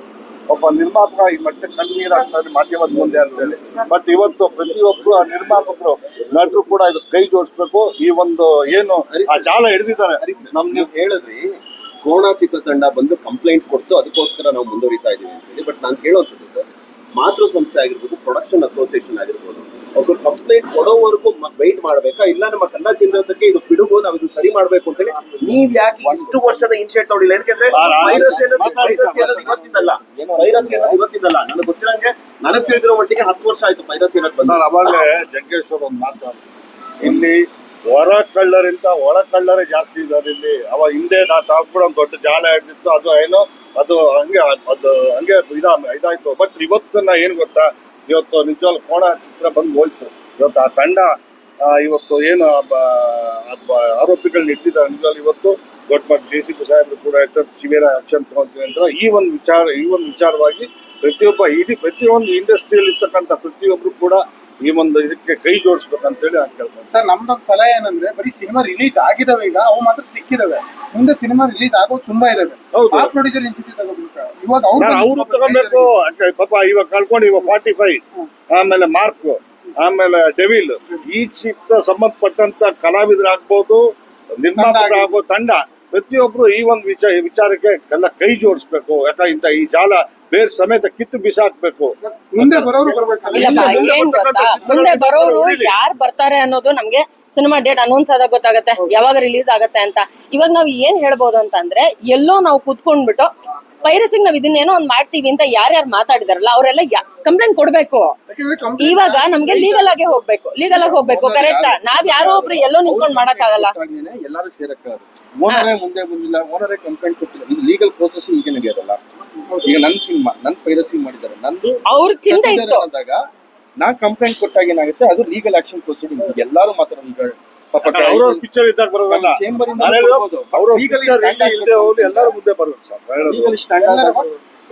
[SPEAKER 4] ಒಬ್ಬ ನಿರ್ಮಾಪಕ ಈ ಮಟ್ಟ ಕಣ್ಣೀರ್ ಹಾಕ್ತಾರೆ ಮಾಧ್ಯಮದ ಮುಂದೆ ಅಂತ ಹೇಳಿ. ಬಟ್ ಇವತ್ತು ಪ್ರತಿಯೊಬ್ರು ಆ ನಿರ್ಮಾಪಕರು ನಟರು ಕೂಡ ಇದು ಕೈ ಜೋಡಿಸ್ಬೇಕು. ಈ ಒಂದು ಏನು ಆ ಜಾಲ ಹಿಡಿದಿದ್ದಾರೆ. ನಮ್
[SPEAKER 8] ನೀವು ಹೇಳಿದ್ರಿ ಕೋಣ ಚಿತ್ರತಂಡ ಬಂದು ಕಂಪ್ಲೇಂಟ್ ಕೊಟ್ಟು ಅದಕ್ಕೋಸ್ಕರ ನಾವು ಮುಂದುವರಿತಾ ಇದೀವಿ ಅಂತ ಹೇಳಿ. ಬಟ್ ನಾನು ಕೇಳುವಂಥದ್ದು ಸರ್ ಮಾತೃ ಸಂಸ್ಥೆ ಆಗಿರ್ಬೋದು ಪ್ರೊಡಕ್ಷನ್ ಅಸೋಸಿಯೇಷನ್ ಆಗಿರ್ಬೋದು ಒಬ್ಬರು ಕಂಪ್ಲೇಂಟ್ ಕೊಡೋವರೆಗೂ ವೈಟ್ ಮಾಡಬೇಕಾ? ಇಲ್ಲ ನಮ್ಮ ಕನ್ನಡ ಚಿತ್ರದಕ್ಕೆ ಇದು ಪಿಡುಗು ನಾವು ಇದು ಸರಿ ಮಾಡಬೇಕು ಅಂತ ಹೇಳಿ ನೀವ್ ಯಾಕೆ ಇಷ್ಟು ವರ್ಷದ ಇನ್ಶಿಯೇಟ್ ನೋಡಿಲ್ಲ ಯಾಕೆಂದ್ರೆ ವೈರಸ್ ಏನಾದ್ರು
[SPEAKER 4] ಮಾತಾಡಿ ಏನು
[SPEAKER 8] ವೈರಸ್ ಇವತ್ತಿದ್ದಲ್ಲ. ಏನಾದ್ರು ಇವತ್ತಿದ್ದಲ್ಲ. ನನಗೆ ಗೊತ್ತಿರಂಗೆ ನನಗೆ ತಿಳಿದಿರೋ ಮಟ್ಟಿಗೆ ಹತ್ತು ವರ್ಷ ಆಯ್ತು ವೈರಸ್ ಏನಾದ್ರು ಬಂದು.
[SPEAKER 4] ಸರ್ ಜಂಗೇಶ್ವರ್ ಒಂದು ಮಾತಾಡ್ತಾರೆ ಇಲ್ಲಿ ಹೊರ ಕಳ್ಳರಿಂದ ಒಳ ಕಳ್ಳರೇ ಜಾಸ್ತಿ ಇದ್ದಾರೆ ಇಲ್ಲಿ. ಅವ ಹಿಂದೆ ನಾ ಒಂದು ದೊಡ್ಡ ಜಾಲ ಹಿಡ್ದಿತ್ತು. ಅದು ಏನೋ, ಅದು ಹಂಗೆ ಅದು ಹಂಗೆ ಇದ, ಇದಾಯ್ತು. ಬಟ್ ಇವತ್ತು ನಾ ಏನು ಗೊತ್ತಾ? ಇವತ್ತು ನಿಜವಾಗ್ಲು ಕೋಣ ಚಿತ್ರ ಬಂದು ಹೋಯ್ತು. ಇವತ್ತು ಆ ತಂಡ ಇವತ್ತು ಏನು ಆರೋಪಿಗಳನ್ನ ಇಟ್ಟಿದ್ದಾರೆ. ನಿಜವಾಗ್ಲು ಇವತ್ತು ದೊಡ್ಡ ಮಟ್ಟ ಜೆ ಸಿ ಪಿ ಸಾಹೇಬರು ಕೂಡ ಇರ್ತಾರೆ ಸಿವಿಯರ್ ಆಕ್ಷನ್ ತಗೊಂತೀವಿ ಅಂತ. ಈ ಒಂದು ವಿಚಾರ, ಈ ಒಂದು ವಿಚಾರವಾಗಿ ಪ್ರತಿಯೊಬ್ಬ, ಇಡೀ ಪ್ರತಿಯೊಂದು ಇಂಡಸ್ಟ್ರಿಯಲ್ಲಿ ಇರ್ತಕ್ಕಂಥ ಪ್ರತಿಯೊಬ್ರು ಕೂಡ ಈ ಒಂದು ಇದಕ್ಕೆ ಕೈ ಜೋಡಿಸ್ಬೇಕಂತೇಳಿ ನಾನು ಕೇಳ್ತೇನೆ
[SPEAKER 1] ಸರ್ ನಮ್ದೊಂದು ಸಲಹೆ ಏನಂದ್ರೆ ಬರೀ ಸಿನಿಮಾ ರಿಲೀಸ್ ಆಗಿದಾವೆ ಈಗ ಅವು ಮಾತ್ರ ಸಿಕ್ಕಿದಾವೆ. ಮುಂದೆ ಸಿನಿಮಾ ರಿಲೀಸ್ ಆಗೋದು ತುಂಬಾ ಇದಾವೆ.
[SPEAKER 4] ಹೌದು.
[SPEAKER 1] ಆ ಪ್ರೊಡ್ಯೂಸರ್ ಇನ್ಸ್ಟಿಟ್ಯೂಟ್ ತಗೋಬೇಕು ಇವಾಗ
[SPEAKER 4] ಸರ್ ಅವರು ತಗೋಬೇಕು ಅಂತ ಪಾಪ ಇವಾಗ ಕಳ್ಕೊಂಡು ಇವಾಗ ಫಾರ್ಟಿ ಫೈವ್ ಆಮೇಲೆ ಮಾರ್ಕ್ ಆಮೇಲೆ ಡೆವಿಲ್ ಈ ಚಿತ್ರ ಸಂಬಂಧಪಟ್ಟಂತ ಕಲಾವಿದರಾಗ್ಬೋದು ನಿರ್ಮಾಪಕರಾಗ್ಬೋದು ತಂಡ ಪ್ರತಿಯೊಬ್ರು ಈ ಒಂದು ವಿಚಾರ ವಿಚಾರಕ್ಕೆ ಎಲ್ಲ ಕೈ ಜೋಡಿಸ್ಬೇಕು. ಯಾಕಂದ್ರೆ ಇಂತ ಈ ಜಾಲ ಬೇರೆ ಸಮೇತ ಕಿತ್ತು ಬಿಸಾಕ್ಬೇಕು.
[SPEAKER 1] ಮುಂದೆ ಬರೋರು ಬರ್ಬೇಕು ಸರ್.
[SPEAKER 7] ಇಲ್ಲಪ್ಪ
[SPEAKER 4] ಮುಂದೆ
[SPEAKER 7] ಏನ್ ಗೊತ್ತಾ? ಮುಂದೆ ಬರೋರು. ಯಾರು ಬರ್ತಾರೆ ಅನ್ನೋದು ನಮ್ಗೆ ಸಿನಿಮಾ ಡೇಟ್ ಅನೌನ್ಸ್ ಆದಾಗ ಗೊತ್ತಾಗತ್ತೆ. ಯಾವಾಗ ರಿಲೀಸ್ ಆಗತ್ತೆ ಅಂತ. ಇವಾಗ ನಾವ್ ಏನ್ ಹೇಳ್ಬೋದು ಅಂತಂದ್ರೆ ಎಲ್ಲೋ ನಾವು ಕುತ್ಕೊಂಡ್ಬಿಟ್ಟು ಪೈರಸಿಗ್ ನಾವ್ ಇದನ್ನೇನೋ ಒಂದ್ ಮಾಡ್ತೀವಿ ಅಂತ ಯಾರ್ಯಾರು ಮಾತಾಡಿದಾರಲ್ಲ ಅವರೆಲ್ಲ ಕಂಪ್ಲೇಂಟ್ ಕೊಡ್ಬೇಕು. ಇವಾಗ ನಮ್ಗೆ ಲೀಗಲ್ ಆಗಿ ಹೋಗ್ಬೇಕು ಲೀಗಲ್ ಆಗಿ ಹೋಗ್ಬೇಕು ಕರೆಕ್ಟ್ ನಾವ್ ಯಾರೋ ಒಬ್ರು ಎಲ್ಲೋ ನಿಂತ್ಕೊಂಡ್ ಮಾಡಕ್
[SPEAKER 6] ಆಗಲ್ಲ. ಎಲ್ಲರೂ ಸೇರಕ್ಕಾಗದು ಓನರೇ ಮುಂದೆ ಬಂದಿಲ್ಲ ಓನರೇ ಕಂಪ್ಲೇಂಟ್ ಕೊಟ್ಟಿಲ್ಲ. ಇದು ಲೀಗಲ್ ಪ್ರೋಸೆಸ್ ಈಗ ನಡೆಯೋದಲ್ಲ. ಈಗ ನನ್ನ ಸಿನಿಮಾ ನನ್ನ ಪೈರಸಿ ಮಾಡಿದ್ದಾರೆ. ನಂದು
[SPEAKER 7] ಅವ್ರಿಗೆ ಚಿಂತೆ ಇತ್ತು.
[SPEAKER 6] ಅಂದಾಗ ನಾ ಕಂಪ್ಲೇಂಟ್ ಕೊಟ್ಟಾಗ ಏನಾಗುತ್ತೆ ಅದು ಲೀಗಲ್ ಆಕ್ಷನ್ ಪ್ರೊಸೀಡಿಂಗ್ ಎಲ್ಲರೂ ಮಾತ್ರ ಈಗ
[SPEAKER 4] ಅವ್ರವ್ರ ಪಿಕ್ಚರ್ ಇದ್ದಾಗ ಬರೋದಲ್ಲ. ಅವ್ರ ಪಿಕ್ಚರ್ ಇಲ್ಲದೆ ಹೋಗಿ ಎಲ್ಲರೂ ಮುಂದೆ ಬರ್ಬೇಕು ಸರ್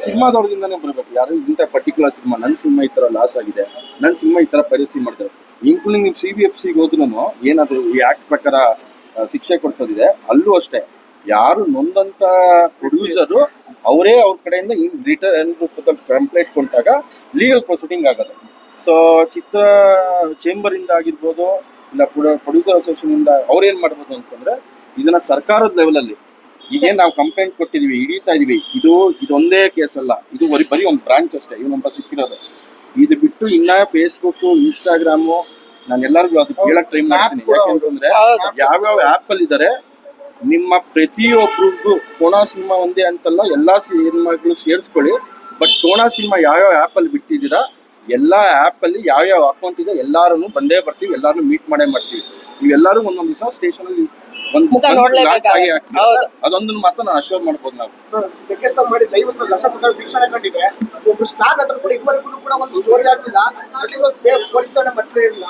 [SPEAKER 6] ಸಿನಿಮಾದವ್ರದಿಂದಾನೇ ಬರಬೇಕು. ಯಾರು ಇಂತ ಪರ್ಟಿಕ್ಯುಲರ್ ಸಿನಿಮಾ ನನ್ನ ಸಿನಿಮಾ ಈ ತರ ಲಾಸ್ ಆಗಿದೆ. ನನ್ನ ಸಿನಿಮಾ ಈ ತರ ಪರಿಸಿ ಮಾಡ್ತಾರೆ. ಇನ್ಕ್ಲೂಡಿಂಗ್ ನೀವು ಸಿ ಬಿ ಎಫ್ ಸಿಗೆ ಹೋದ್ರೂ ಏನಾದ್ರು ಈ ಆಕ್ಟ್ ಪ್ರಕಾರ ಶಿಕ್ಷೆ ಕೊಡ್ಸೋದಿದೆ ಅಲ್ಲೂ ಅಷ್ಟೇ. ಯಾರು ನೊಂದಂತ ಪ್ರೊಡ್ಯೂಸರು ಅವರೇ ಅವ್ರ ಕಡೆಯಿಂದ ರಿಟರ್ನ್ ರೂಪದಲ್ಲಿ ಕಂಪ್ಲೇಂಟ್ ಕೊಟ್ಟಾಗ ಲೀಗಲ್ ಪ್ರೊಸೀಡಿಂಗ್ ಆಗೋದು ಸೊ ಚಿತ್ರ ಚೇಂಬರ್ ಇಂದ ಆಗಿರ್ಬೋದು ಇಲ್ಲ ಪ್ರೊಡ್ಯೂಸರ್ ಅಸೋಸಿಯೇಷನ್ ಇಂದ ಅವ್ರೇನ್ ಮಾಡ್ಬೋದು ಅಂತಂದ್ರೆ ಇದನ್ನ ಸರ್ಕಾರದ ಲೆವೆಲ್ ಅಲ್ಲಿ ಈಗೇನ್ ನಾವು ಕಂಪ್ಲೇಂಟ್ ಕೊಟ್ಟಿದೀವಿ ಹಿಡಿತಾ ಇದೀವಿ ಇದು ಇದೊಂದೇ ಕೇಸ್ ಅಲ್ಲ. ಇದು ಬರೀ ಬರೀ ಒಂದು ಬ್ರಾಂಚ್ ಅಷ್ಟೇ ಇವನೊಬ್ಬ ಸಿಕ್ಕಿರೋದು. ಇದು ಬಿಟ್ಟು ಇನ್ನ ಫೇಸ್ಬುಕ್ ಇನ್ಸ್ಟಾಗ್ರಾಮು ನಾನು ಎಲ್ಲರಿಗೂ ಅದು ಕೇಳಕ್ ಟ್ರೈ ಮಾಡ್ತೀನಿ. ಯಾಕೆಂತಂದ್ರೆ ಯಾವ್ಯಾವ ಆಪ್ ಅಲ್ಲಿ ಇದಾರೆ ನಿಮ್ಮ ಪ್ರತಿಯೊಬ್ಬರಿಗೂ ಕೋಣ ಸಿನಿಮಾ ಒಂದೇ ಅಂತಲ್ಲ ಎಲ್ಲಾ ಸಿನಿಮಾಗಳು ಸೇರಿಸ್ಕೊಳ್ಳಿ ಬಟ್ ಕೋಣ ಸಿನಿಮಾ ಯಾವ್ಯಾವ ಆಪ್ ಅಲ್ಲಿ ಬಿಟ್ಟಿದ್ದೀರಾ ಎಲ್ಲಾ ಆ್ಯಪಲ್ಲಿ ಅಲ್ಲಿ ಯಾವ್ಯಾವ ಅಕೌಂಟ್ ಇದೆ ಎಲ್ಲಾರು ಬಂದೇ ಬರ್ತೀವಿ ಎಲ್ಲಾರು ಮೀಟ್ ಮಾಡೇ ಮಾಡ್ತೀವಿ. ನೀವೆಲ್ಲರೂ ಒಂದೊಂದು ದಿವಸ ಸ್ಟೇಷನ್ ಅಲ್ಲಿ ಒಂದ್
[SPEAKER 7] ಮುಖ
[SPEAKER 6] ಆಗಿ ಹಾಕ್ತೀವಿ
[SPEAKER 7] ಹೌದು.
[SPEAKER 6] ಮಾತ್ರ ನಾನು ಅಶ್ಯೂರ್ ಮಾಡ್ಬೋದು ನಾವು.
[SPEAKER 3] ಸರ್ ಜಗ್ಗೇಶ್ ಸರ್ ಮಾಡಿದ ಲೈವ್ ಸರ್ ಲಕ್ಷ ಪಕ್ಕ ವೀಕ್ಷಣೆ ಕಂಡಿದೆ ಒಬ್ರು ಸ್ಟಾರ್ ನಟರು ಕೂಡ ಇದುವರೆಗೂ ಕೂಡ ಒಂದು ಸ್ಟೋರಿ ಆಗ್ತಿಲ್ಲ ಪೊಲೀಸ್ ಠಾಣೆ ಮಟ್ಟ ಇಲ್ಲ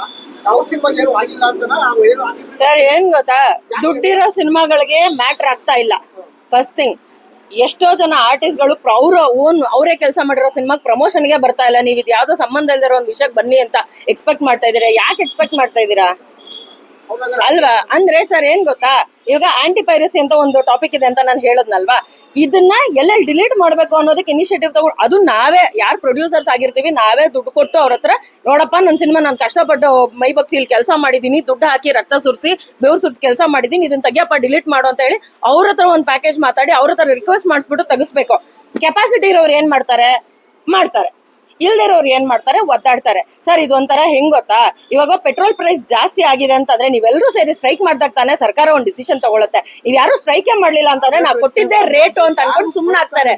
[SPEAKER 3] ನಾವು ಸಿನಿಮಾಗೆ ಏನು ಆಗಿಲ್ಲ ಅಂತ ಏನು ಆಗಿಲ್ಲ
[SPEAKER 7] ಸರ್ ಏನ್ ಗೊತ್ತಾ? ದುಡ್ಡಿರೋ ಸಿನಿಮಾಗಳಿಗೆ ಮ್ಯಾಟ್ರ್ ಆಗ್ತಾ ಇಲ್ಲ. ಫಸ್ಟ್ ಥಿಂಗ್ ಎಷ್ಟೋ ಜನ ಆರ್ಟಿಸ್ಟ್ಗಳು ಅವ್ರ ಓನ್ ಅವರೇ ಕೆಲಸ ಮಾಡಿರೋ ಸಿನಿಮಾ ಪ್ರಮೋಷನ್ಗೆ ಬರ್ತಾ ಇಲ್ಲ. ನೀವು ಇದು ಯಾವ್ದೋ ಸಂಬಂಧ ಇಲ್ದಿರೋ ಒಂದು ವಿಷಯಕ್ಕೆ ಬನ್ನಿ ಅಂತ ಎಕ್ಸ್ಪೆಕ್ಟ್ ಮಾಡ್ತಾ ಇದ್ದೀರಾ? ಯಾಕೆ ಎಕ್ಸ್ಪೆಕ್ಟ್ ಮಾಡ್ತಾ ಇದೀರಾ ಅಲ್ವಾ? ಅಂದ್ರೆ ಸರ್, ಏನ್ ಗೊತ್ತಾ? ಇವಾಗ ಆಂಟಿ ಪೈರಸಿ ಅಂತ ಒಂದು ಟಾಪಿಕ್ ಇದೆ ಅಂತ ನಾನು ಹೇಳದ್ನಲ್ವಾ? ಇದನ್ನ ಎಲ್ಲ ಡಿಲೀಟ್ ಮಾಡ್ಬೇಕು ಅನ್ನೋದಕ್ಕೆ ಇನಿಷಿಯೇಟಿವ್ ತಗೊಂಡು ಅದು ನಾವೇ, ಯಾರು ಪ್ರೊಡ್ಯೂಸರ್ಸ್ ಆಗಿರ್ತೀವಿ, ನಾವೇ ದುಡ್ಡು ಕೊಟ್ಟು ಅವ್ರ ಹತ್ರ, ನೋಡಪ್ಪ ನನ್ನ ಸಿನಿಮಾ ನಾನು ಕಷ್ಟಪಟ್ಟು ಮೈ ಬಗ್ಸಿ ಇಲ್ಲಿ ಕೆಲಸ ಮಾಡಿದೀನಿ, ದುಡ್ಡು ಹಾಕಿ ರಕ್ತ ಸುರಿಸಿ, ಬೆವ್ರು ಸುರಿಸಿ ಕೆಲಸ ಮಾಡಿದೀನಿ ಇದನ್ನ ತೆಗಿಯಪ್ಪ ಡಿಲೀಟ್ ಮಾಡು ಅಂತ ಹೇಳಿ ಅವ್ರ ಹತ್ರ ಒಂದು ಪ್ಯಾಕೇಜ್ ಮಾತಾಡಿ ಅವ್ರ ಹತ್ರ ರಿಕ್ವೆಸ್ಟ್ ಮಾಡಿಸ್ಬಿಟ್ಟು ತೆಗಿಸ್ಬೇಕು. ಕೆಪಾಸಿಟಿ ಇರೋರು ಏನ್ ಮಾಡ್ತಾರೆ? ಮಾಡ್ತಾರೆ. ಇಲ್ದಿರೋರು ಏನ್ ಮಾಡ್ತಾರೆ? ಒದ್ದಾಡ್ತಾರೆ. ಸರ್ ಇದೊಂಥರ ಹೆಂಗ್ ಗೊತ್ತಾ? ಇವಾಗ ಪೆಟ್ರೋಲ್ ಪ್ರೈಸ್ ಜಾಸ್ತಿ ಆಗಿದೆ ಅಂತಂದ್ರೆ ನೀವೆಲ್ಲರೂ ಸೇರಿ ಸ್ಟ್ರೈಕ್ ಮಾಡ್ದಾಗ ತಾನೇ ಸರ್ಕಾರ ಒಂದು ಡಿಸಿಷನ್ ತಗೊಳತ್ತೆ. ನೀವ್ ಯಾರು ಸ್ಟ್ರೈಕ್ ಮಾಡ್ಲಿಲ್ಲ ಅಂತಂದ್ರೆ ನಾವು ಕೊಟ್ಟಿದ್ದೆ ರೇಟ್ ಅಂತ ಅನ್ಕೊಂಡು ಸುಮ್ನೆ ಆಗ್ತಾರೆ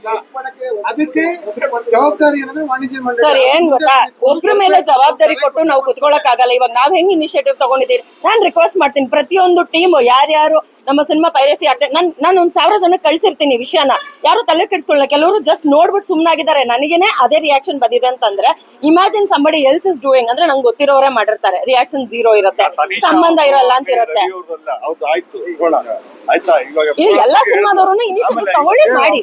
[SPEAKER 7] ಸರ್ ಏನ್ ಗೊತ್ತಾ? ಒಬ್ರ ಮೇಲೆ ಜವಾಬ್ದಾರಿ ಕೊಟ್ಟು ನಾವು ಕುತ್ಕೊಳಕ್ ಆಗಲ್ಲ ಇವಾಗ ನಾವ್ ಹೆಂಗ್ ಇನಿಷಿಯೇಟಿವ್ ತಗೊಂಡಿದ್ದೀರಿ? ನಾನ್ ರಿಕ್ವೆಸ್ಟ್ ಮಾಡ್ತೀನಿ. ಪ್ರತಿಯೊಂದು ಟೀಮ್ ಯಾರ್ಯಾರು ನಮ್ಮ ಸಿನಿಮಾ ಪೈರಸಿ ಆಗ್ತದೆ ನನ್ ನಾನು ಒಂದ್ ಸಾವಿರ ಜನ ಕಳ್ಸಿರ್ತೀನಿ ವಿಷಯನ. ಯಾರು ತಲೆ ಕೆಡ್ಸ್ಕೊಳ್ಳಲ್ಲ ಕೆಲವರು ಜಸ್ಟ್ ನೋಡ್ಬಿಟ್ಟು ಸುಮ್ನಾಗಿದ್ದಾರೆ. ನನಗೇನೆ ಅದೇ ರಿಯಾಕ್ಷನ್ ಬಂದಿದೆ. ಅಂತಂದ್ರೆ imagine somebody else is doing ಅಂದ್ರೆ ನಂಗೆ ಗೊತ್ತಿರೋರೇ ಮಾಡಿರ್ತಾರೆ. ರಿಯಾಕ್ಷನ್ ಝೀರೋ ಇರುತ್ತೆ. ಸಂಬಂಧ ಇರಲ್ಲ ಅಂತ ಇರುತ್ತೆ. ಎಲ್ಲಾ ಸಿನಿಮಾದವ್ರು ಇನಿಷಿಯೇಟಿವ್ ತಗೊಳ್ಳಿ ಮಾಡಿ.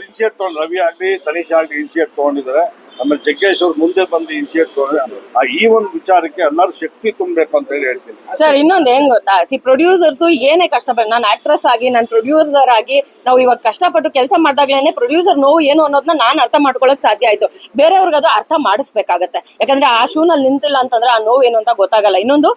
[SPEAKER 4] ರವಿ ಆಗ್ಲಿ ತನಿಷ್ ಆಗ್ಲಿ ಇನ್ಶಿಯೇಟ್ ತಗೊಂಡಿದ್ದಾರೆ ಆಮೇಲೆ ಜಗ್ಗೇಶ್ ಅವ್ರು ಮುಂದೆ ಬಂದು ಇನಿಷಿಯೇಟ್ ತೊಗೊಂಡ್ರೆ ಆ ಈ ಒಂದು ವಿಚಾರಕ್ಕೆ ಎಲ್ಲರೂ ಶಕ್ತಿ ತುಂಬಬೇಕು ಅಂತ ಹೇಳಿ ಹೇಳ್ತೀನಿ.
[SPEAKER 7] ಸರ್, ಇನ್ನೊಂದು ಏನ್ ಗೊತ್ತಾ? ಸಿ, ಪ್ರೊಡ್ಯೂಸರ್ಸ್ ಏನೇ ಕಷ್ಟಪಟ್ಟು ನಾನು ಆಕ್ಟ್ರೆಸ್ ಆಗಿ, ನಾನು ಪ್ರೊಡ್ಯೂಸರ್ ಆಗಿ, ನಾವು ಇವಾಗ ಕಷ್ಟಪಟ್ಟು ಕೆಲಸ ಮಾಡಿದಾಗ್ಲೇನೆ ಪ್ರೊಡ್ಯೂಸರ್ ನೋವು ಏನು ಅನ್ನೋದನ್ನ ನಾನು ಅರ್ಥ ಮಾಡ್ಕೊಳಕ್ ಸಾಧ್ಯ ಆಯ್ತು. ಬೇರೆಯವ್ರಿಗೆ ಅದು ಅರ್ಥ ಮಾಡಿಸ್ಬೇಕಾಗತ್ತೆ. ಯಾಕಂದ್ರೆ ಆ ಶೂನಲ್ಲಿ ನಿಂತಿಲ್ಲ ಅಂತಂದ್ರೆ ಆ ನೋವು ಏನು ಅಂತ ಗೊತ್ತಾಗಲ್ಲ. ಇನ್ನೊಂದು,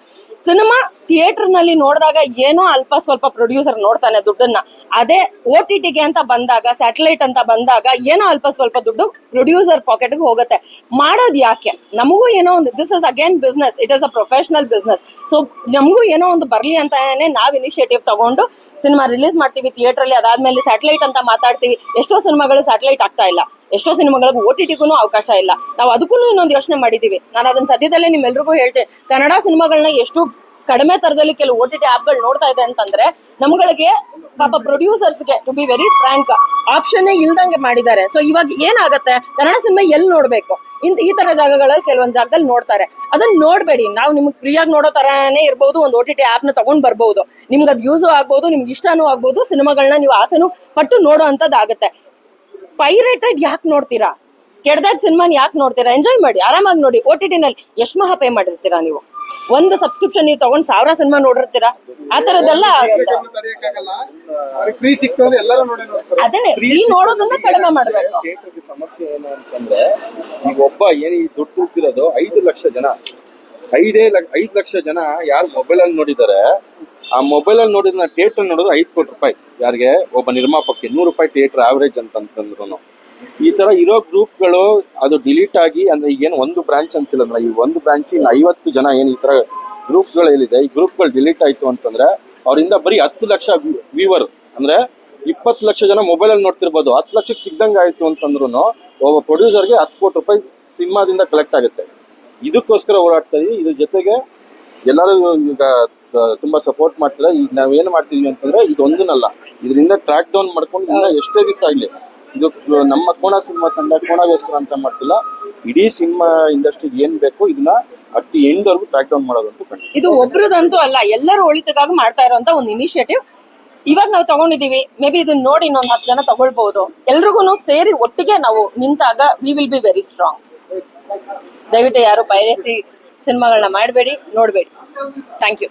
[SPEAKER 7] ಸಿನಿಮಾ ಥಿಯೇಟರ್ನಲ್ಲಿ ನೋಡಿದಾಗ ಏನೋ ಅಲ್ಪ ಸ್ವಲ್ಪ ಪ್ರೊಡ್ಯೂಸರ್ ನೋಡ್ತಾನೆ ದುಡ್ಡನ್ನ. ಅದೇ ಓ ಟಿ ಟಿಗೆ ಅಂತ ಬಂದಾಗ, ಸ್ಯಾಟಲೈಟ್ ಅಂತ ಬಂದಾಗ ಏನೋ ಅಲ್ಪ ಸ್ವಲ್ಪ ದುಡ್ಡು ಪ್ರೊಡ್ಯೂಸರ್ ಪಾಕೆಟ್ಗೆ ಹೋಗುತ್ತೆ. ಮಾಡೋದು ಯಾಕೆ? ನಮಗೂ ಏನೋ ಒಂದು this is again business it is a professional business so ನಮಗೂ ಏನೋ ಒಂದು ಬರಲಿ ಅಂತಾನೆ ನಾವು ಇನಿಷಿಯೇಟಿವ್ ತಗೊಂಡು ಸಿನಿಮಾ ರಿಲೀಸ್ ಮಾಡ್ತೀವಿ ಥಿಯೇಟರ್ ಅಲ್ಲಿ ಅದಾದ್ಮೇಲೆ ಸ್ಯಾಟಲೈಟ್ ಅಂತ ಮಾತಾಡ್ತೀವಿ. ಎಷ್ಟೋ ಸಿನಿಮಾಗಳು ಸ್ಯಾಟಲೈಟ್ ಆಗ್ತಾ ಇಲ್ಲ. ಎಷ್ಟೋ ಸಿನಿಮಾಗಳಿಗೆ ಓ ಟಿ ಅವಕಾಶ ಇಲ್ಲ. ನಾವು ಅದಕ್ಕೂ ಇನ್ನೊಂದು ಯೋಚನೆ ಮಾಡಿದೀವಿ. ನಾನು ಅದನ್ನ ಸದ್ಯದಲ್ಲೇ ನಿಮ್ಮೆಲ್ಲರಿಗೂ ಹೇಳ್ತೇನೆ ಕನ್ನಡ ಸಿನಿಮಾಗಳನ್ನ ಎಷ್ಟು ಕಡಿಮೆ ತರದಲ್ಲಿ ಕೆಲವು ಓ ಟಿ ಟಿ ಆಪ್ಗಳು ನೋಡ್ತಾ ಇದೆ ಅಂತಂದ್ರೆ ನಮ್ಗಳಿಗೆ ಪಾಪ ಪ್ರೊಡ್ಯೂಸರ್ಸ್ಗೆ to be very frank option ಇಲ್ದಂಗೆ ಮಾಡಿದ್ದಾರೆ. ಸೊ ಇವಾಗ ಏನಾಗುತ್ತೆ? ಕನ್ನಡ ಸಿನಿಮಾ ಎಲ್ಲಿ ನೋಡ್ಬೇಕು? ಇಂತ ಈ ತರ ಜಾಗಗಳಲ್ಲಿ ಕೆಲವೊಂದು ಜಾಗದಲ್ಲಿ ನೋಡ್ತಾರೆ. ಅದನ್ನ ನೋಡ್ಬೇಡಿ. ನಾವು ನಿಮ್ಗೆ ಫ್ರೀಯಾಗಿ ನೋಡೋ ತರಾನೇ ಇರ್ಬೋದು, ಒಂದು ಓ ಟಿ ಟಿ ಆಪ್ನ ತಗೊಂಡ್ ಬರ್ಬೋದು. ನಿಮ್ಗೆ ಅದು ಯೂಸು ಆಗ್ಬೋದು, ನಿಮ್ಗೆ ಇಷ್ಟನೂ ಆಗ್ಬೋದು ಸಿನಿಮಾಗಳನ್ನ ನೀವು ಆಸೆನೂ ಪಟ್ಟು ನೋಡೋ ಅಂಥದ್ದಾಗತ್ತೆ ಪೈರೇಟೆಡ್ ಯಾಕೆ ನೋಡ್ತೀರಾ? ಕೆಡ್ದಾಗ ಸಿನಿಮಾನ ಯಾಕೆ ನೋಡ್ತೀರಾ? ಎಂಜಾಯ್ ಮಾಡಿ. ಆರಾಮಾಗಿ ನೋಡಿ. ಓ ಟಿ ಟಿನಲ್ಲಿ ಎಷ್ಟು ಮಹಾ ಪೇ ಮಾಡಿರ್ತೀರಾ ನೀವು? ಒಂದು ಸಬ್ಸ್ಕ್ರಿಪ್ಷನ್ ನೀವು ತಗೊಂಡ್ ಸಾವಿರ ಸಿನಿಮಾ ನೋಡಿರ್ತೀರಾ? ಆ
[SPEAKER 1] ತರದೆಲ್ಲ ಫ್ರೀ
[SPEAKER 7] ಅದನ್ನೇ ನೋಡೋದನ್ನ ಕಡಿಮೆ ಮಾಡ್ಬೇಕು.
[SPEAKER 6] ಸಮಸ್ಯೆ ಏನು ಅಂತಂದ್ರೆ ಈಗ ಒಬ್ಬ ಏನಿ ದುಡ್ಡು ಹುಟ್ಟಿರೋದು ಐದು ಲಕ್ಷ ಜನ. ಐದೇ ಲಕ್ಷ ಐದು ಲಕ್ಷ ಜನ ಯಾರು ಮೊಬೈಲ್ ಅಲ್ಲಿ ನೋಡಿದ್ದಾರೆ ಆ ಮೊಬೈಲ್ ಅಲ್ಲಿ ನೋಡಿದ್ರೆ ಥಿಯೇಟರ್ ನೋಡೋದು ಐದು ಕೋಟಿ ರೂಪಾಯಿ. ಯಾರಿಗೆ? ಒಬ್ಬ ನಿರ್ಮಾಪಕಕ್ಕೆ ನೂರು ರೂಪಾಯಿ ಥಿಯೇಟರ್ ಆವರೇಜ್ ಅಂತಂತಂದ್ರು ಈ ತರ ಇರೋ ಗ್ರೂಪ್ಗಳು ಅದು ಡಿಲೀಟ್ ಆಗಿ, ಅಂದ್ರೆ ಈಗೇನು ಒಂದು ಬ್ರಾಂಚ್ ಅಂತಿಲ್ಲ ಈ ಒಂದು ಬ್ರಾಂಚ್ ಇಂದ ಐವತ್ತು ಜನ ಏನು ಈ ತರ ಗ್ರೂಪ್ಗಳು ಏನಿದೆ, ಈ ಗ್ರೂಪ್ಗಳು ಡಿಲೀಟ್ ಆಯ್ತು ಅಂತಂದ್ರೆ ಅವರಿಂದ ಬರೀ ಹತ್ತು ಲಕ್ಷ ವ್ಯೂವರ್, ಅಂದ್ರೆ ಇಪ್ಪತ್ತು ಲಕ್ಷ ಜನ ಮೊಬೈಲ್ ಅಲ್ಲಿ ನೋಡ್ತಿರ್ಬೋದು. ಹತ್ತು ಲಕ್ಷಕ್ಕೆ ಸಿಗ್ದಂಗೆ ಆಯ್ತು ಅಂತಂದ್ರು ಒಬ್ಬ ಪ್ರೊಡ್ಯೂಸರ್ಗೆ ಹತ್ತು ಕೋಟಿ ರೂಪಾಯಿ ಸಿನಿಮಾದಿಂದ ಕಲೆಕ್ಟ್ ಆಗುತ್ತೆ. ಇದಕ್ಕೋಸ್ಕರ ಓಡಾಡ್ತಾ ಇದೀವಿ. ಇದ್ರ ಜೊತೆಗೆ ಎಲ್ಲರೂ ಈಗ ತುಂಬಾ ಸಪೋರ್ಟ್ ಮಾಡ್ತಾರೆ. ಈಗ ನಾವೇನು ಮಾಡ್ತಿದ್ವಿ ಅಂತಂದ್ರೆ, ಇದೊಂದನ್ನಲ್ಲ. ಇದರಿಂದ ಟ್ರ್ಯಾಕ್ ಡೌನ್ ಮಾಡ್ಕೊಂಡು ಎಷ್ಟೇ ದಿವಸ ಆಗಲಿ ಇದು ನಮ್ಮ ಕೋಣ ಸಿನಿಮಾ ತಂಡ ಕೋಣಗೋಸ್ಕರ ಅಂತ ಮಾಡ್ತಿಲ್ಲ. ಇಡೀ ಸಿನಿಮಾ ಇಂಡಸ್ಟ್ರಿಗೆ ಏನ್ ಬೇಕು ಇದನ್ನ ಅಟ್ ದಿ ಎಂಡ್ ವರ್ಗು ಟ್ರ್ಯಾಕ್ ಡೌನ್ ಮಾಡೋದಂತೂ ಖಂಡಿತ
[SPEAKER 7] ಇದು ಒಬ್ರದಂತೂ ಅಲ್ಲ, ಎಲ್ಲರೂ ಒಳಿತಿಗಾಗಿ ಮಾಡ್ತಾ ಇರುವಂತ ಒಂದು ಇನಿಷಿಯೇಟಿವ್ ಇವಾಗ ನಾವು ತಗೊಂಡಿದೀವಿ ಮೇ ಬಿ ಇದನ್ನ ನೋಡಿ ಇನ್ನೊಂದು ಹತ್ತು ಜನ ತಗೊಳ್ಬಹುದು ಎಲ್ರಿಗೂ ಸೇರಿ ಒಟ್ಟಿಗೆ ನಾವು ನಿಂತಾಗ we will be very strong ದಯವಿಟ್ಟು ಯಾರು ಪೈರಸಿ ಸಿನಿಮಾಗಳನ್ನ ಮಾಡಬೇಡಿ, ನೋಡಬೇಡಿ. Thank you